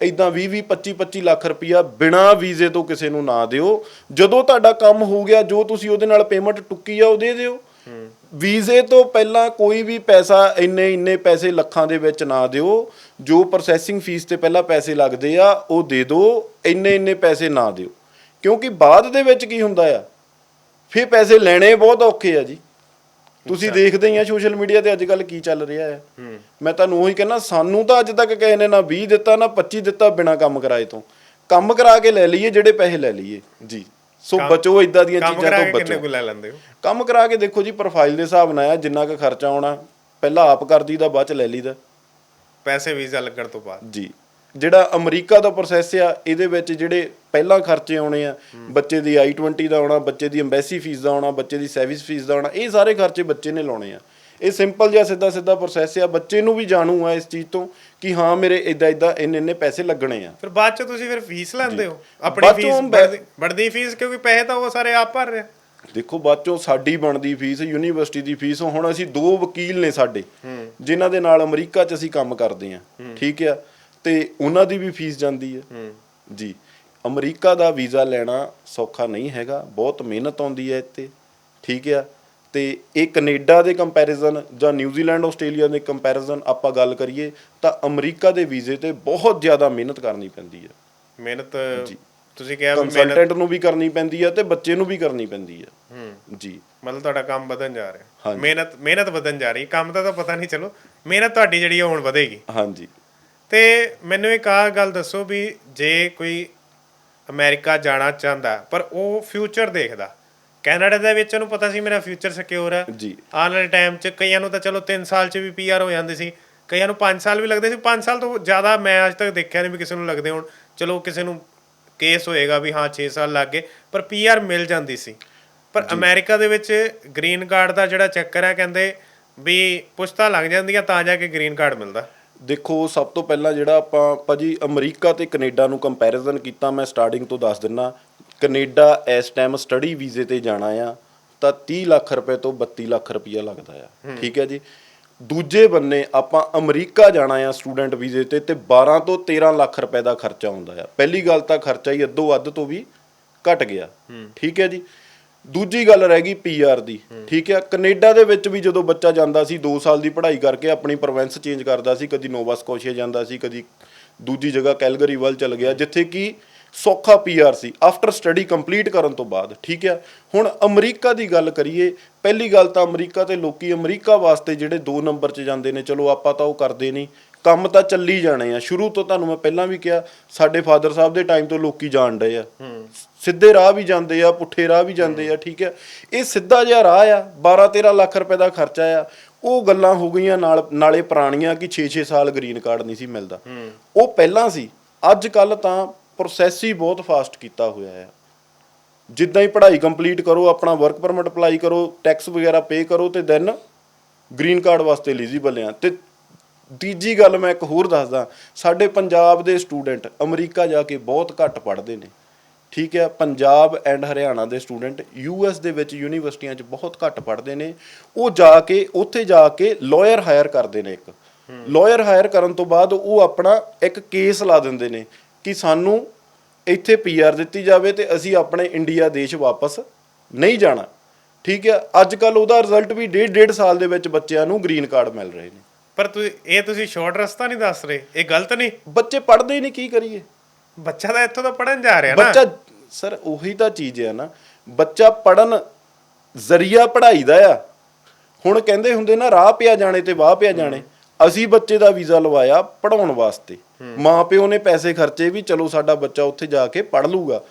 ਇਦਾਂ 20 20 25 25 ਲੱਖ ਰੁਪਈਆ ਬਿਨਾ ਵੀਜ਼ੇ ਤੋਂ ਕਿਸੇ ਨੂੰ ਨਾ ਦਿਓ। ਜਦੋਂ ਤੁਹਾਡਾ ਕੰਮ ਹੋ ਗਿਆ, ਜੋ ਤੁਸੀਂ ਉਹਦੇ ਨਾਲ ਪੇਮੈਂਟ ਟੁੱਕੀ ਆ, ਉਹ ਦੇ ਦਿਓ। ਵੀਜ਼ੇ ਤੋਂ ਪਹਿਲਾਂ ਕੋਈ ਵੀ ਪੈਸਾ ਇੰਨੇ ਇੰਨੇ ਪੈਸੇ ਲੱਖਾਂ ਦੇ ਵਿੱਚ ਨਾ ਦਿਓ। ਜੋ ਪ੍ਰੋਸੈਸਿੰਗ ਫੀਸ ਤੇ ਪਹਿਲਾਂ ਪੈਸੇ ਲੱਗਦੇ ਆ, ਉਹ ਦੇ ਦਿਓ। ਇੰਨੇ ਇੰਨੇ ਪੈਸੇ ਨਾ ਦਿਓ। ਕਿਉਂਕਿ ਬਾਅਦ ਦੇ ਵਿੱਚ ਕੀ ਹੁੰਦਾ ਆ? ਫਿਰ ਪੈਸੇ ਲੈਣੇ ਬਹੁਤ ਔਖੇ ਆ ਜੀ। ਤੁਸੀਂ ਦੇਖਦੇ ਹੀ ਆ ਸੋਸ਼ਲ ਮੀਡੀਆ ਤੇ ਅੱਜ ਕੱਲ ਕੀ ਚੱਲ ਰਿਹਾ ਹੈ। ਮੈਂ ਤੁਹਾਨੂੰ ਉਹੀ ਕਹਿੰਦਾ ਸਾਨੂੰ ਤਾਂ ਅੱਜ ਤੱਕ ਕਿਸੇ ਨੇ ਨਾ 20 ਦਿੱਤਾ ਨਾ 25 ਦਿੱਤਾ ਬਿਨਾ ਕੰਮ ਕਰਾਏ ਤੋਂ। ਕੰਮ ਕਰਾ ਕੇ ਲੈ ਲਈਏ ਜਿਹੜੇ ਪੈਸੇ ਲੈ ਲਈਏ। ਜੀ। ਸੋ ਬਚੋ ਇਦਾਂ ਦੀਆਂ ਕੰਮ ਚੀਜ਼ਾਂ ਕਰਾ ਤੋਂ ਕੇ ਕਿੰਨੇ ਬਚੋ। ਕੁ ਲੈ ਲੈਂਦੇ ਹੋ? ਕੰਮ ਕਰਾ ਕੇ ਦੇਖੋ ਜੀ ਪ੍ਰੋਫਾਈਲ ਦੇ ਹਿਸਾਬ ਨਾਲ ਆ ਜਿੰਨਾ ਕੁ ਖਰਚਾ ਆਉਣਾ। ਪਹਿਲਾਂ ਆਪ ਕਰਦੀ ਦਾ ਬਾਅਦ ਚ ਲੈ ਲਈਦਾ। ਪੈਸੇ ਵੀਜ਼ਾ ਲੱਗਣ ਤੋਂ ਬਾਅਦ। ਜੀ। ਜਿਹੜਾ ਅਮਰੀਕਾ ਦਾ ਪ੍ਰੋਸੈਸ ਆ ਇਹਦੇ ਵਿੱਚ ਜਿਹੜੇ ਪਹਿਲਾਂ ਖਰਚੇ ਆਉਣੇ ਆ ਬੱਚੇ ਦੀ I20 ਦਾ ਆਉਣਾ ਬੱਚੇ ਦੀ ਐਮਬੈਸੀ ਫੀਸ ਦਾ ਆਉਣਾ ਬੱਚੇ ਦੀ ਸਰਵਿਸ ਫੀਸ ਦਾ ਆਉਣਾ ਇਹ ਸਾਰੇ ਖਰਚੇ ਬੱਚੇ ਨੇ ਲਾਉਣੇ ਆ। ਇਹ ਸਿੰਪਲ ਜਿਹਾ ਸਿੱਧਾ ਸਿੱਧਾ ਪ੍ਰੋਸੈਸ ਆ ਬੱਚੇ ਨੂੰ ਵੀ ਜਾਣੂ ਆ ਇਸ ਚੀਜ਼ ਤੋਂ ਕਿ ਹਾਂ ਮੇਰੇ ਇਦਾਂ ਇਦਾਂ ਇੰਨੇ ਇੰਨੇ ਪੈਸੇ ਲੱਗਣੇ ਆ। ਫਿਰ ਬਾਅਦ ਚ ਤੁਸੀਂ ਫਿਰ ਫੀਸ ਲੈਂਦੇ ਹੋ? ਆਪਣੀ ਫੀਸ ਬੜਦੀ ਫੀਸ ਕਿਉਂਕਿ ਪੈਸੇ ਤਾਂ ਉਹ ਸਾਰੇ ਆਪ ਭਰ ਰਹੇ ਦੇਖੋ ਬਾਅਦ ਚੋਂ ਸਾਡੀ ਬਣਦੀ ਫੀਸ ਯੂਨੀਵਰਸਿਟੀ ਦੀ ਫੀਸ ਹੁਣ ਅਸੀਂ ਦੋ ਵਕੀਲ ਨੇ ਸਾਡੇ ਜਿਨ੍ਹਾਂ ਦੇ ਨਾਲ ਅਮਰੀਕਾ 'ਚ ਅਸੀਂ ਕੰਮ ਕਰਦੇ ਆ। ਠੀਕ ਆ? ਤੇ ਉਹਨਾਂ ਦੀ ਵੀ ਫੀਸ ਜਾਂਦੀ ਹੈ। ਜੀ। ਅਮਰੀਕਾ ਦਾ ਵੀਜ਼ਾ ਲੈਣਾ ਸੌਖਾ ਨਹੀਂ ਹੈਗਾ। ਬਹੁਤ ਮਿਹਨਤ ਆਉਂਦੀ ਹੈ ਇੱਥੇ। ਠੀਕ ਆ। ਤੇ ਇਹ ਕੈਨੇਡਾ ਦੇ ਕੰਪੈਰੀਜ਼ਨ ਜਾਂ ਨਿਊਜ਼ੀਲੈਂਡ ਆਸਟ੍ਰੇਲੀਆ ਦੇ ਕੰਪੈਰੀਜ਼ਨ ਆਪਾਂ ਗੱਲ ਕਰੀਏ ਤਾਂ ਅਮਰੀਕਾ ਦੇ ਵੀਜ਼ੇ ਤੇ ਬਹੁਤ ਜ਼ਿਆਦਾ ਮਿਹਨਤ ਕਰਨੀ ਪੈਂਦੀ ਹੈ। ਮਿਹਨਤ ਤੁਸੀਂ ਕਿਹਾ ਕੰਸਲਟੈਂਟ ਨੂੰ ਵੀ ਕਰਨੀ ਪੈਂਦੀ ਹੈ ਤੇ ਬੱਚੇ ਨੂੰ ਵੀ ਕਰਨੀ ਪੈਂਦੀ ਹੈ। ਜੀ। ਮਤਲਬ ਤੁਹਾਡਾ ਕੰਮ ਵਧਣ ਜਾ ਰਿਹਾ। ਮਿਹਨਤ ਮਿਹਨਤ ਵਧਣ ਜਾ ਰਹੀ ਕੰਮ ਦਾ ਤਾਂ ਪਤਾ ਨਹੀਂ ਚਲੋ। ਮਿਹਨਤ ਤੁਹਾਡੀ ਜਿਹੜੀ ਹੁਣ ਵਧੇਗੀ। ਹਾਂਜੀ। ਤੇ ਮੈਨੂੰ ਇੱਕ ਆ ਗੱਲ ਦੱਸੋ ਵੀ ਜੇ ਕੋਈ ਅਮਰੀਕਾ ਜਾਣਾ ਚਾਹੁੰਦਾ ਪਰ ਉਹ ਫਿਊਚਰ ਦੇਖਦਾ। ਕੈਨੇਡਾ ਦੇ ਵਿੱਚ ਉਹਨੂੰ ਪਤਾ ਸੀ ਮੇਰਾ ਫਿਊਚਰ ਸਿਕਿਉਰ ਹੈ ਜੀ। ਆਉਣ ਵਾਲੇ ਟਾਈਮ 'ਚ ਕਈਆਂ ਨੂੰ ਤਾਂ ਚਲੋ 3 ਸਾਲ 'ਚ ਵੀ ਪੀਆਰ ਹੋ ਜਾਂਦੇ ਸੀ। ਕਈਆਂ ਨੂੰ 5 ਸਾਲ ਵੀ ਲੱਗਦੇ ਸੀ। 5 ਸਾਲ ਤੋਂ ਜ਼ਿਆਦਾ ਮੈਂ ਅੱਜ ਤੱਕ ਦੇਖਿਆ ਨਹੀਂ ਵੀ ਕਿਸੇ ਨੂੰ ਲੱਗਦੇ ਹੁਣ। ਚਲੋ ਕਿਸੇ ਨੂੰ ਕੇਸ ਹੋਏਗਾ ਵੀ ਹਾਂ 6 ਸਾਲ ਲੱਗ ਗਏ ਪਰ ਪੀਆਰ ਮਿਲ ਜਾਂਦੀ ਸੀ। ਪਰ ਅਮਰੀਕਾ ਦੇ ਵਿੱਚ ਗ੍ਰੀਨ ਕਾਰਡ ਦਾ ਜਿਹੜਾ ਚੱਕਰ ਹੈ ਕਹਿੰਦੇ ਵੀ ਪੁਸ਼ਤਾ ਲੱਗ ਜਾਂਦੀਆਂ ਤਾਂ ਜਾ ਕੇ ਗ੍ਰੀਨ ਕਾਰਡ ਮਿਲਦਾ। ਦੇਖੋ ਸਭ ਤੋਂ ਪਹਿਲਾਂ ਜਿਹੜਾ ਆਪਾਂ ਭਾਜੀ ਅਮਰੀਕਾ ਤੇ ਕੈਨੇਡਾ ਨੂੰ ਕੰਪੈਰੀਜ਼ਨ ਕੀਤਾ ਮੈਂ ਸਟਾਰਟਿੰਗ ਤੋਂ ਦੱਸ ਦਿੰਨਾ। ਕੈਨੇਡਾ ਇਸ ਟਾਈਮ ਸਟੱਡੀ ਵੀਜ਼ੇ ਤੇ ਜਾਣਾ ਆ ਤਾਂ 30 ਲੱਖ ਰੁਪਏ ਤੋਂ 32 ਲੱਖ ਰੁਪਈਆ ਲੱਗਦਾ ਆ। ਠੀਕ ਹੈ ਜੀ? ਦੂਜੇ ਬੰਨੇ ਆਪਾਂ ਅਮਰੀਕਾ ਜਾਣਾ ਆ ਸਟੂਡੈਂਟ ਵੀਜ਼ੇ ਤੇ ਤੇ 12 ਤੋਂ 13 ਲੱਖ ਰੁਪਏ ਦਾ ਖਰਚਾ ਆਉਂਦਾ ਆ। ਪਹਿਲੀ ਗੱਲ ਤਾਂ ਖਰਚਾ ਹੀ ਅੱਧੋ ਅੱਧ ਤੋਂ ਵੀ ਘਟ ਗਿਆ। ਠੀਕ ਹੈ ਜੀ? ਦੂਜੀ ਗੱਲ ਰਹਿ ਗਈ ਪੀਆਰ ਦੀ, ਠੀਕ ਹੈ? ਕੈਨੇਡਾ ਦੇ ਵਿੱਚ ਵੀ ਜਦੋਂ ਬੱਚਾ ਜਾਂਦਾ ਸੀ 2 ਸਾਲ ਦੀ ਪੜ੍ਹਾਈ ਕਰਕੇ ਆਪਣੀ ਪ੍ਰੋਵਿੰਸ ਚੇਂਜ ਕਰਦਾ ਸੀ, ਕਦੀ ਨੋਵਾ ਸਕੋਸ਼ੀਆ ਜਾਂਦਾ ਸੀ, ਕਦੀ ਦੂਜੀ ਜਗ੍ਹਾ ਕੈਲਗਰੀ ਵੱਲ ਚਲ ਗਿਆ, ਜਿੱਥੇ ਕਿ ਸੌਖਾ ਪੀਆਰ ਸੀ ਆਫਟਰ ਸਟੱਡੀ ਕੰਪਲੀਟ ਕਰਨ ਤੋਂ ਬਾਅਦ, ਠੀਕ ਹੈ? ਹੁਣ ਅਮਰੀਕਾ ਦੀ ਗੱਲ ਕਰੀਏ, ਪਹਿਲੀ ਗੱਲ ਤਾਂ ਅਮਰੀਕਾ ਤੇ ਲੋਕੀ ਅਮਰੀਕਾ ਵਾਸਤੇ ਜਿਹੜੇ 2 ਨੰਬਰ 'ਚ ਜਾਂਦੇ ਨੇ, ਚਲੋ ਆਪਾਂ ਤਾਂ ਉਹ ਕਰਦੇ ਨਹੀਂ ਕੰਮ ਤਾਂ ਚੱਲੀ ਜਾਣੇ ਆ। ਸ਼ੁਰੂ ਤੋਂ ਤੁਹਾਨੂੰ ਮੈਂ ਪਹਿਲਾਂ ਵੀ ਕਿਹਾ ਸਾਡੇ ਫਾਦਰ ਸਾਹਿਬ ਦੇ ਟਾਈਮ ਤੋਂ ਲੋਕੀ ਜਾਣ ਡਏ ਆ। ਸਿੱਧੇ ਰਾਹ ਵੀ ਜਾਂਦੇ ਆ ਪੁੱਠੇ ਰਾਹ ਵੀ ਜਾਂਦੇ ਆ ਠੀਕ ਹੈ ਇਹ ਸਿੱਧਾ ਜਿਹਾ ਰਾਹ ਆ 12 13 ਲੱਖ ਰੁਪਏ ਦਾ ਖਰਚਾ ਆ। ਉਹ ਗੱਲਾਂ ਹੋ ਗਈਆਂ ਨਾਲ ਨਾਲੇ ਪੁਰਾਣੀਆਂ ਕਿ 6-6 ਸਾਲ ਗ੍ਰੀਨ ਕਾਰਡ ਨਹੀਂ ਸੀ ਮਿਲਦਾ। ਉਹ ਪਹਿਲਾਂ ਸੀ। ਅੱਜ ਕੱਲ ਤਾਂ ਪ੍ਰੋਸੈਸ ਹੀ ਬਹੁਤ ਫਾਸਟ ਕੀਤਾ ਹੋਇਆ ਆ। ਜਿੱਦਾਂ ਹੀ ਪੜ੍ਹਾਈ ਕੰਪਲੀਟ ਕਰੋ ਆਪਣਾ ਵਰਕ ਪਰਮਿਟ ਅਪਲਾਈ ਕਰੋ ਟੈਕਸ ਵਗੈਰਾ ਪੇ ਕਰੋ ਤੇ ਦੈਨ ਗ੍ਰੀਨ ਕਾਰਡ ਵਾਸਤੇ ਐਲੀਜੀਬਲ ਆ। ਤੇ ਤੀਜੀ ਗੱਲ ਮੈਂ ਇੱਕ ਹੋਰ ਦੱਸਦਾ, ਸਾਡੇ ਪੰਜਾਬ ਦੇ ਸਟੂਡੈਂਟ ਅਮਰੀਕਾ ਜਾ ਕੇ ਬਹੁਤ ਘੱਟ ਪੜ੍ਹਦੇ ਨੇ। ਠੀਕ ਹੈ, ਪੰਜਾਬ ਐਂਡ ਹਰਿਆਣਾ ਦੇ ਸਟੂਡੈਂਟ ਯੂਐਸ ਦੇ ਵਿੱਚ ਯੂਨੀਵਰਸਿਟੀਆਂ 'ਚ ਬਹੁਤ ਘੱਟ ਪੜ੍ਹਦੇ ਨੇ। ਉਹ ਜਾ ਕੇ, ਉੱਥੇ ਜਾ ਕੇ ਲਾਇਰ ਹਾਇਰ ਕਰਦੇ ਨੇ ਇੱਕ। ਲਾਇਰ ਹਾਇਰ ਕਰਨ ਤੋਂ ਬਾਅਦ ਉਹ ਆਪਣਾ ਇੱਕ ਕੇਸ ਲਾ ਦਿੰਦੇ ਨੇ ਕਿ ਸਾਨੂੰ ਇੱਥੇ ਪੀਆਰ ਦਿੱਤੀ ਜਾਵੇ ਤੇ ਅਸੀਂ ਆਪਣੇ ਇੰਡੀਆ ਦੇਸ਼ ਵਾਪਸ ਨਹੀਂ ਜਾਣਾ। ਠੀਕ ਹੈ, ਅੱਜ ਕੱਲ ਉਹਦਾ ਰਿਜ਼ਲਟ ਵੀ ਡੇਢ ਡੇਢ ਸਾਲ ਦੇ ਵਿੱਚ ਬੱਚਿਆਂ ਨੂੰ ਗ੍ਰੀਨ ਕਾਰਡ ਮਿਲ ਰਹੇ ਨੇ। ਪਰ ਤੁਸੀਂ ਇਹ ਤੁਸੀਂ ਸ਼ਾਰਟ ਰਸਤਾ ਨਹੀਂ ਦੱਸ ਰਹੇ ਇਹ ਗਲਤ ਨਹੀਂ? ਬੱਚੇ ਪੜ੍ਹਦੇ ਹੀ ਨਹੀਂ ਕੀ ਕਰੀਏ? ਬੱਚਾ ਤਾਂ ਇੱਥੋਂ ਤਾਂ ਪੜਨ ਜਾ ਰਿਹਾ ਨਾ। ਬੱਚਾ ਸਰ ਉਹੀ ਤਾਂ ਚੀਜ਼ ਹੈ ਨਾ। ਬੱਚਾ ਪੜਨ ਜ਼ਰੀਆ ਪੜ੍ਹਾਈ ਦਾ ਆ। ਹੁਣ ਕਹਿੰਦੇ ਹੁੰਦੇ ਨਾ ਰਾਹ ਪਿਆ ਜਾਣੇ ਤੇ ਵਾਹ ਪਿਆ ਜਾਣੇ। ਅਸੀਂ ਬੱਚੇ ਦਾ ਵੀਜ਼ਾ ਲਵਾਇਆ ਪੜਾਉਣ ਵਾਸਤੇ। ਮਾਂ ਪਿਓ ਨੇ ਪੈਸੇ ਖਰਚੇ ਵੀ ਚਲੋ ਸਾਡਾ ਬੱਚਾ ਉੱਥੇ ਜਾ ਕੇ ਪੜ ਲੂਗਾ।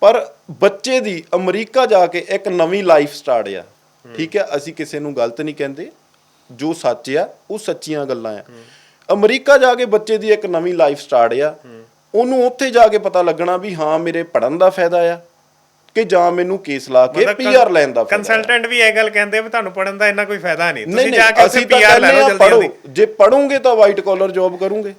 ਪਰ ਬੱਚੇ ਦੀ ਅਮਰੀਕਾ ਜਾ ਕੇ ਇੱਕ ਨਵੀਂ ਲਾਈਫ ਸਟਾਰਟ ਆ। ਠੀਕ ਹੈ ਅਸੀਂ ਕਿਸੇ ਨੂੰ ਗਲਤ ਨਹੀਂ ਕਹਿੰਦੇ। ਜੋ ਸੱਚ ਆ ਉਹ ਸੱਚੀਆਂ ਗੱਲਾਂ ਆ। ਅਮਰੀਕਾ ਜਾ ਕੇ ਬੱਚੇ ਦੀ ਇੱਕ ਨਵੀਂ ਲਾਈਫ ਸਟਾਰਟ ਆ। ਉਹਨੂੰ ਉੱਥੇ ਜਾ ਕੇ ਪਤਾ ਲੱਗਣਾ ਵੀ ਹਾਂ ਮੇਰੇ ਪੜਨ ਦਾ ਫਾਇਦਾ ਆ ਕਿ ਜਾਂ ਮੈਨੂੰ ਕੇਸ ਲਾ ਕੇ ਪੀਆਰ ਲੈਣ ਦਾ। ਕੰਸਲਟੈਂਟ ਵੀ ਇਹ ਗੱਲ ਕਹਿੰਦੇ ਵੀ ਤੁਹਾਨੂੰ ਪੜਨ ਦਾ ਇੰਨਾ ਕੋਈ ਫਾਇਦਾ ਨਹੀਂ। ਤੁਸੀਂ ਜਾ ਕੇ ਉੱਥੇ ਪੀਆਰ ਲੈ ਲਓ ਜਲਦੀ ਜਲਦੀ। ਜੇ ਪੜੋਗੇ ਤਾਂ ਵਾਈਟ ਕਾਲਰ ਜੌਬ ਕਰੋਗੇ।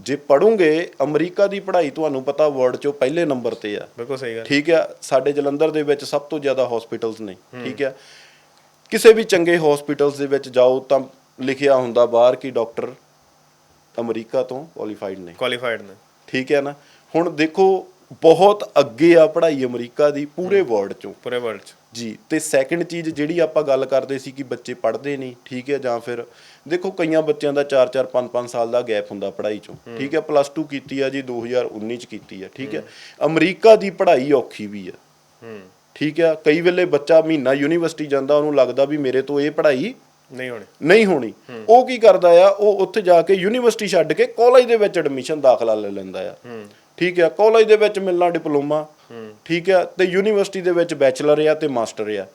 ਜੇ ਪੜੋਗੇ ਅਮਰੀਕਾ ਦੀ ਪੜ੍ਹਾਈ ਤੁਹਾਨੂੰ ਪਤਾ ਵਰਲਡ 'ਚੋਂ ਪਹਿਲੇ ਨੰਬਰ ਤੇ ਆ। ਬਿਲਕੁਲ ਸਹੀ ਗੱਲ। ਠੀਕ ਆ ਸਾਡੇ ਜਲੰਧਰ ਦੇ ਵਿੱਚ ਸਭ ਤੋਂ ਜ਼ਿਆਦਾ ਹਸਪੀਟਲਸ ਨੇ। ਠੀਕ ਆ। ਕਿਸੇ ਵੀ ਚੰਗੇ ਹਸਪੀਟਲਸ ਦੇ ਵਿੱਚ ਜਾਓ ਤਾਂ ਲਿਖਿਆ ਹੁੰਦਾ ਬਾਹਰ ਕਿ ਡਾਕਟਰ ਅਮਰੀਕਾ ਤੋਂ ਕੁਆਲੀਫਾਈਡ ਨੇ। ਕੁਆਲੀਫਾਈਡ ਨੇ। ਠੀਕ ਹੈ ਨਾ? ਹੁਣ ਦੇਖੋ ਬਹੁਤ ਅੱਗੇ ਆ ਪੜ੍ਹਾਈ ਅਮਰੀਕਾ ਦੀ ਪੂਰੇ ਵਰਲਡ 'ਚੋਂ। ਪੂਰੇ ਵਰਲਡ ਚ। ਜੀ ਤੇ ਸੈਕੰਡ ਚੀਜ਼ ਜਿਹੜੀ ਆਪਾਂ ਗੱਲ ਕਰਦੇ ਸੀ ਕਿ ਬੱਚੇ ਪੜ੍ਹਦੇ ਨਹੀਂ ਠੀਕ ਹੈ ਜਾਂ ਫਿਰ ਦੇਖੋ ਕਈਆਂ ਬੱਚਿਆਂ ਦਾ 4-4 5-5 ਸਾਲ ਦਾ ਗੈਪ ਹੁੰਦਾ ਪੜ੍ਹਾਈ ਚੋਂ। ਠੀਕ ਹੈ ਪਲੱਸ 2 ਕੀਤੀ ਆ ਜੀ 2019 ਚ ਕੀਤੀ ਆ ਠੀਕ ਹੈ। ਅਮਰੀਕਾ ਦੀ ਪੜ੍ਹਾਈ ਔਖੀ ਵੀ ਆ। ਹੂੰ। ਠੀਕ ਆ ਕਈ ਵੇਲੇ ਬੱਚਾ ਮਹੀਨਾ ਯੂਨੀਵਰਸਿਟੀ ਜਾਂਦਾ ਉਹਨੂੰ ਲੱਗਦਾ ਵੀ ਮੇਰੇ ਤੋਂ ਇਹ ਪੜ੍ਹਾਈ ਨਹੀਂ ਹੋਣੀ। ਨਹੀਂ ਹੋਣੀ। ਉਹ ਕੀ ਕਰਦਾ ਆ ਉਹ ਉੱਥੇ ਜਾ ਕੇ ਯੂਨੀਵਰਸਿਟੀ ਛੱਡ ਕੇ ਕਾਲਜ ਦੇ ਵਿੱਚ ਐਡਮਿਸ਼ਨ ਦਾਖਲਾ ਲੈ ਲੈਂਦਾ ਆ। ਠੀਕ ਆ ਕਾਲਜ ਦੇ ਵਿੱਚ ਮਿਲਣਾ ਡਿਪਲੋਮਾ। ਠੀਕ ਆ ਤੇ ਯੂਨੀਵਰਸਿਟੀ ਦੇ ਵਿੱਚ ਬੈਚਲਰ ਆ ਤੇ ਮਾਸਟਰ ਆ।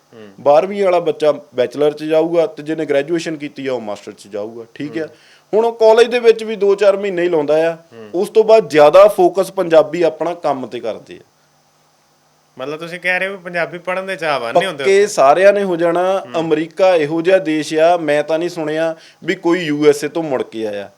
12ਵੀਂ ਵਾਲਾ ਬੱਚਾ ਬੈਚਲਰ ਚ ਜਾਊਗਾ ਤੇ ਜਿਹਨੇ ਗ੍ਰੈਜੂਏਸ਼ਨ ਕੀਤੀ ਆ ਉਹ ਮਾਸਟਰ ਚ ਜਾਊਗਾ। ਠੀਕ ਆ। ਹੁਣ ਉਹ ਕਾਲਜ ਦੇ ਵਿੱਚ ਵੀ 2-4 ਮਹੀਨੇ ਹੀ ਲਾਉਂਦਾ ਆ। ਉਸ ਤੋਂ ਬਾਅਦ ਜ਼ਿਆਦਾ ਫੋਕਸ ਪੰਜਾਬੀ ਆਪਣਾ ਕੰਮ ਤੇ ਕਰਦੇ ਆ। ਮਤਲਬ ਤੁਸੀਂ ਕਹਿ ਰਹੇ ਹੋ ਪੰਜਾਬੀ ਪੜਨ ਦੇ ਚਾਹਵਾਨ ਨਹੀਂ ਹੁੰਦੇ ਪੱਕੇ ਸਾਰਿਆਂ ਨੇ ਹੋ ਜਾਣਾ ਅਮਰੀਕਾ ਇਹੋ ਜਿਹਾ ਦੇਸ਼ ਆ ਮੈਂ ਤਾਂ ਨਹੀਂ ਸੁਣਿਆ ਵੀ ਕੋਈ ਯੂਐਸਏ ਤੋਂ ਮੁੜ ਕੇ ਆਇਆ।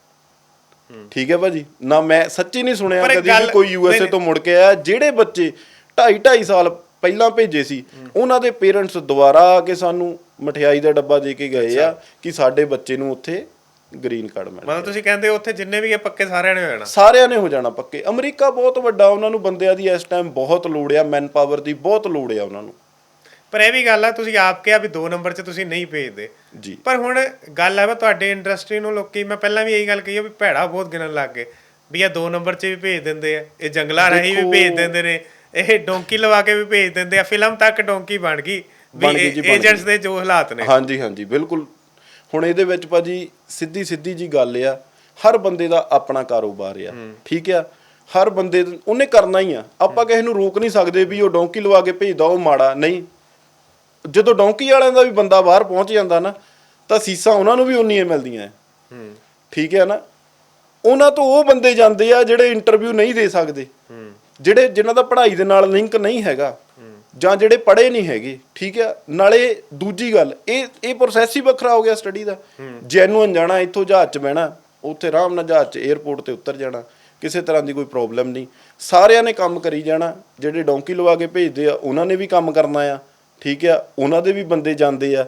ਠੀਕ ਹੈ ਭਾਜੀ? ਨਾ ਮੈਂ ਸੱਚੀ ਨਹੀਂ ਸੁਣਿਆ ਕਦੀ ਵੀ ਕੋਈ ਯੂਐਸਏ ਨਹੀਂ, ਤੋਂ ਮੁੜ ਕੇ ਆਇਆ। ਜਿਹੜੇ ਬੱਚੇ 2.5 2.5 ਸਾਲ ਪਹਿਲਾਂ ਭੇਜੇ ਸੀ ਉਹਨਾਂ ਦੇ ਪੇਰੈਂਟਸ ਦੁਬਾਰਾ ਆ ਕੇ ਸਾਨੂੰ ਮਠਿਆਈ ਦਾ ਡੱਬਾ ਦੇ ਕੇ ਗਏ ਆ ਕਿ ਸਾਡੇ ਬੱਚੇ ਨੂੰ ਉੱਥੇ ਗ੍ਰੀਨ ਕਾਰਡ ਮਿਲ ਮਤਲਬ ਤੁਸੀਂ ਕਹਿੰਦੇ ਹੋ ਉੱਥੇ ਜਿੰਨੇ ਵੀ ਇਹ ਪੱਕੇ ਸਾਰਿਆਂ ਨੇ ਹੋ ਜਾਣਾ? ਸਾਰਿਆਂ ਨੇ ਹੋ ਜਾਣਾ ਪੱਕੇ। ਅਮਰੀਕਾ ਬਹੁਤ ਵੱਡਾ ਉਹਨਾਂ ਨੂੰ ਬੰਦਿਆਂ ਦੀ ਇਸ ਟਾਈਮ ਬਹੁਤ ਲੋੜ ਆ ਮੈਨ ਪਾਵਰ ਦੀ ਬਹੁਤ ਲੋੜ ਆ ਉਹਨਾਂ ਨੂੰ। ਪਰ ਇਹ ਵੀ ਗੱਲ ਆ ਤੁਸੀਂ ਆਪ ਕਿਹਾ ਵੀ 2 ਨੰਬਰ 'ਚ ਤੁਸੀਂ ਨਹੀਂ ਭੇਜਦੇ। ਜੀ। ਪਰ ਹੁਣ ਗੱਲ ਹੈ ਵਾ ਤੁਹਾਡੇ ਇੰਡਸਟਰੀ ਨੂੰ ਲੋਕੀ ਮੈਂ ਪਹਿਲਾਂ ਵੀ ਇਹੀ ਗੱਲ ਕਹੀ ਆ ਵੀ ਭੈੜਾ ਬਹੁਤ ਗਿਣਨ ਲੱਗ ਗਏ। ਵੀ ਇਹ 2 ਨੰਬਰ 'ਚ ਵੀ ਭੇਜ ਦਿੰਦੇ ਆ ਇਹ ਜੰਗਲਾਂ ਰਾਹੀਂ ਵੀ ਭੇਜ ਦਿੰਦੇ ਨੇ ਇਹ ਡੋਂਕੀ ਲਵਾ ਕੇ ਵੀ ਭੇਜ ਦਿੰਦੇ ਆ ਫਿਲਮ ਤੱਕ ਡੋਂਕੀ ਬਣ ਗਈ। ਵੀ ਏਜੰਟਸ ਦੇ ਜੋ ਹਾਲਾਤ ਨੇ। ਹਾਂਜੀ ਹਾਂਜੀ ਬਿਲਕੁਲ। ਹੁਣ ਇਹਦੇ ਵਿੱਚ ਭਾਜੀ ਸਿੱਧੀ ਸਿੱਧੀ ਜੀ ਗੱਲ ਆ ਹਰ ਬੰਦੇ ਦਾ ਆਪਣਾ ਕਾਰੋਬਾਰ ਆ ਠੀਕ ਆ? ਹਰ ਬੰਦੇ ਉਹਨੇ ਕਰਨਾ ਹੀ ਆ। ਆਪਾਂ ਕਿਸੇ ਨੂੰ ਰੋਕ ਨਹੀਂ ਸਕਦੇ ਵੀ ਉਹ ਡੌਂਕੀ ਲਵਾ ਕੇ ਭੇਜਦਾ ਉਹ ਮਾੜਾ ਨਹੀਂ। ਜਦੋਂ ਡੌਂਕੀ ਵਾਲਿਆਂ ਦਾ ਵੀ ਬੰਦਾ ਬਾਹਰ ਪਹੁੰਚ ਜਾਂਦਾ ਨਾ ਤਾਂ ਸੀਸਾਂ ਉਹਨਾਂ ਨੂੰ ਵੀ ਉਨੀਆਂ ਮਿਲਦੀਆਂ ਹੂੰ। ਠੀਕ ਹੈ ਨਾ? ਉਹਨਾਂ ਤੋਂ ਉਹ ਬੰਦੇ ਜਾਂਦੇ ਆ ਜਿਹੜੇ ਇੰਟਰਵਿਊ ਨਹੀਂ ਦੇ ਸਕਦੇ। ਜਿਹੜੇ ਜਿਨ੍ਹਾਂ ਦਾ ਪੜ੍ਹਾਈ ਦੇ ਨਾਲ ਲਿੰਕ ਨਹੀਂ ਹੈਗਾ। ਜਾਂ ਜਿਹੜੇ ਪੜ੍ਹੇ ਨਹੀਂ ਹੈਗੇ ਠੀਕ ਆ ਨਾਲੇ ਦੂਜੀ ਗੱਲ ਇਹ ਇਹ ਪ੍ਰੋਸੈਸ ਹੀ ਵੱਖਰਾ ਹੋ ਗਿਆ ਸਟੱਡੀ ਦਾ। ਜੈਨੂਅਨ ਜਾਣਾ ਇੱਥੋਂ ਜਹਾਜ਼ 'ਚ ਬਹਿਣਾ ਉੱਥੇ ਆਰਾਮ ਨਾਲ ਜਹਾਜ਼ 'ਚ 에ਅਰਪੋਰਟ ਤੇ ਉਤਰ ਜਾਣਾ ਕਿਸੇ ਤਰ੍ਹਾਂ ਦੀ ਕੋਈ ਪ੍ਰੋਬਲਮ ਨਹੀਂ। ਸਾਰਿਆਂ ਨੇ ਕੰਮ ਕਰੀ ਜਾਣਾ ਜਿਹੜੇ ਡੌਂਕੀ ਲਵਾ ਕੇ ਭੇਜਦੇ ਆ ਉਹਨਾਂ ਨੇ ਵੀ ਕੰਮ ਕਰਨਾ ਆ ਠੀਕ ਆ ਉਹਨਾਂ ਦੇ ਵੀ ਬੰਦੇ ਜਾਂਦੇ ਆ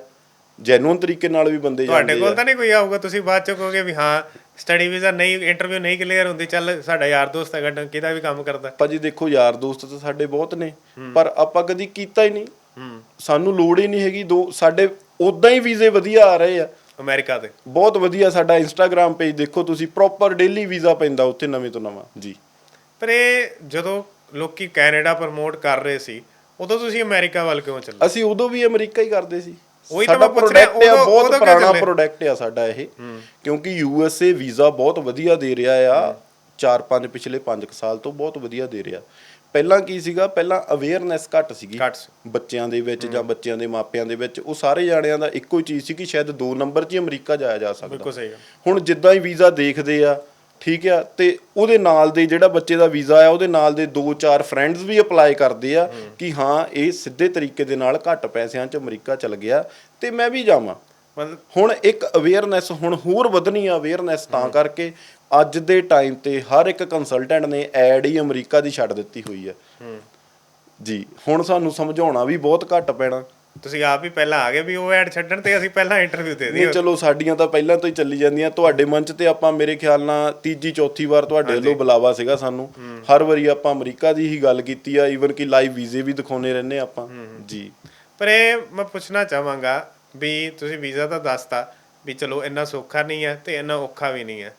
ਜੈਨੂਅਨ ਤਰੀਕੇ ਨਾਲ ਵੀ ਬੰਦੇ ਤੁਹਾਡੇ ਜਾਂਦੇ ਕੋਲ ਆ। ਤਾਂ ਨਹੀਂ ਕੋਈ ਆਊਗਾ ਤੁਸੀਂ ਬਾਅਦ ਚ ਕਹੋਗੇ ਵੀ ਹਾਂ ਸਟੱਡੀ ਵੀਜ਼ਾ ਨਹੀਂ ਇੰਟਰਵਿਊ ਨਹੀਂ ਕਲੀਅਰ ਹੁੰਦੀ ਚੱਲ ਸਾਡਾ ਯਾਰ ਦੋਸਤ ਹੈਗਾ ਡੰਕੀ ਦਾ ਵੀ ਕੰਮ ਕਰਦਾ। ਭਾਜੀ ਦੇਖੋ ਯਾਰ ਦੋਸਤ ਤਾਂ ਸਾਡੇ ਬਹੁਤ ਨੇ ਪਰ ਆਪਾਂ ਕਦੀ ਕੀਤਾ ਹੀ ਨਹੀਂ। ਹੂੰ। ਸਾਨੂੰ ਲੋੜ ਹੀ ਨਹੀਂ ਹੈਗੀ ਦੋ ਸਾਡੇ ਉਦਾਂ ਹੀ ਵੀਜ਼ੇ ਵਧੀਆ ਆ ਰਹੇ ਆ। ਅਮਰੀਕਾ ਦੇ। ਬਹੁਤ ਵਧੀਆ ਸਾਡਾ ਇੰਸਟਾਗ੍ਰam ਪੇਜ ਦੇਖੋ ਤੁਸੀਂ ਪ੍ਰੋਪਰ ਡੇਲੀ ਵੀਜ਼ਾ ਪੈਂਦਾ ਉੱਥੇ ਨਵੇਂ ਤੋਂ ਨਵਾਂ ਜੀ। ਪਰ ਇਹ ਜਦੋਂ ਲੋਕੀ ਕੈਨੇਡਾ ਪ੍ਰਮੋਟ ਕਰ ਰਹੇ ਸੀ ਉਦੋਂ ਤੁਸੀਂ ਅਮਰੀਕਾ ਵੱਲ ਕਿਉਂ ਚੱਲੇ? ਅਸੀਂ ਉਦੋਂ ਵੀ ਅਮਰੀਕਾ ਹੀ ਕਰਦੇ ਸੀ। ਉਹੀ ਤਾਂ ਮੈਂ ਪੁੱਛ ਰਿਹਾ, ਉਦੋਂ- ਬਹੁਤ ਪੁਰਾਣਾ? ਪ੍ਰੋਡਕਟ ਆ ਸਾਡਾ ਇਹ। ਕਿਉਂਕਿ ਯੂਐਸਏ ਵੀਜ਼ਾ ਬਹੁਤ ਵਧੀਆ ਦੇ ਰਿਹਾ ਆ 4-5 ਪਿਛਲੇ 5 ਸਾਲ ਤੋਂ ਬਹੁਤ ਵਧੀਆ ਦੇ ਰਿਹਾ। ਪਹਿਲਾਂ ਕੀ ਸੀਗਾ? ਪਹਿਲਾਂ ਅਵੇਅਰਨੈਸ ਘੱਟ ਸੀਗੀ। ਬੱਚਿਆਂ ਦੇ ਵਿੱਚ ਜਾਂ ਬੱਚਿਆਂ ਦੇ ਮਾਪਿਆਂ ਦੇ ਵਿੱਚ ਉਹ ਸਾਰੇ ਜਾਣਿਆਂ ਦਾ ਇੱਕੋ ਹੀ ਚੀਜ਼ ਸੀ ਕਿ ਸ਼ਾਇਦ 2 ਨੰਬਰ 'ਚ ਹੀ ਅਮਰੀਕਾ ਜਾਇਆ ਜਾ ਸਕਦਾ। ਹੁਣ ਜਿੱਦਾਂ ਹੀ ਵੀਜ਼ਾ ਦੇਖਦੇ ਆ ਠੀਕ ਆ? ਤੇ ਉਹਦੇ ਨਾਲ ਦੇ ਜਿਹੜਾ ਬੱਚੇ ਦਾ ਵੀਜ਼ਾ ਆ ਉਹਦੇ ਨਾਲ ਦੇ 2-4 ਫਰੈਂਡਸ ਵੀ ਅਪਲਾਈ ਕਰਦੇ ਆ ਕਿ ਹਾਂ ਇਹ ਸਿੱਧੇ ਤਰੀਕੇ ਦੇ ਨਾਲ ਘੱਟ ਪੈਸਿਆਂ 'ਚ ਅਮਰੀਕਾ ਚਲ ਗਿਆ ਤੇ ਮੈਂ ਵੀ ਜਾਵਾਂ। ਹੁਣ ਇੱਕ ਅਵੇਅਰਨੈਸ ਹੁਣ ਹੋਰ ਵਧਣੀ ਆ ਅਵੇਅਰਨੈਸ ਤਾਂ ਕਰਕੇ ਅੱਜ ਦੇ ਟਾਈਮ ਤੇ ਹਰ ਇੱਕ ਕੰਸਲਟੈਂਟ ਨੇ ਐਡ ਹੀ ਅਮਰੀਕਾ ਦੀ ਛੱਡ ਦਿੱਤੀ ਹੋਈ ਆ। ਜੀ ਹੁਣ ਸਾਨੂੰ ਸਮਝਾਉਣਾ ਵੀ ਬਹੁਤ ਘੱਟ ਪੈਣਾ। ਤੁਸੀਂ ਆਪ ਹੀ ਪਹਿਲਾਂ ਆ ਗਏ ਵੀ ਉਹ ਐਡ ਛੱਡਣ ਤੇ ਅਸੀਂ ਪਹਿਲਾਂ ਇੰਟਰਵਿਊ ਦੇ ਨਹੀਂ ਦਈਏ। ਚਲੋ ਸਾਡੀਆਂ ਤਾਂ ਪਹਿਲਾਂ ਤੋਂ ਹੀ ਚੱਲੀ ਜਾਂਦੀਆਂ। ਤੁਹਾਡੇ ਮੰਚ ਤੇ ਆਪਾਂ ਮੇਰੇ ਖਿਆਲ ਨਾਲ ਤੀਜੀ ਚੌਥੀ ਵਾਰ ਤੁਹਾਡੇ ਵੱਲੋਂ ਬੁਲਾਵਾ ਸੀਗਾ ਸਾਨੂੰ। ਹਰ ਵਾਰੀ ਆਪਾਂ ਅਮਰੀਕਾ ਦੀ ਹੀ ਗੱਲ ਕੀਤੀ ਆ ਈਵਨ ਕਿ ਲਾਈਵ ਵੀਜ਼ੇ ਵੀ ਦਿਖਾਉਨੇ ਰਹਿੰਦੇ ਆਪਾਂ। ਜੀ। ਪਰ ਇਹ ਮੈਂ ਪੁੱਛਣਾ ਚਾਹਾਂਗਾ ਵੀ ਤੁਸੀਂ ਵੀਜ਼ਾ ਤਾਂ ਦੱਸਤਾ ਵੀ ਚਲੋ ਇੰਨਾ ਸੌਖਾ ਨਹੀਂ ਹੈ ਤੇ ਇੰਨਾ ਔਖਾ ਵੀ ਨਹੀਂ ਹੈ।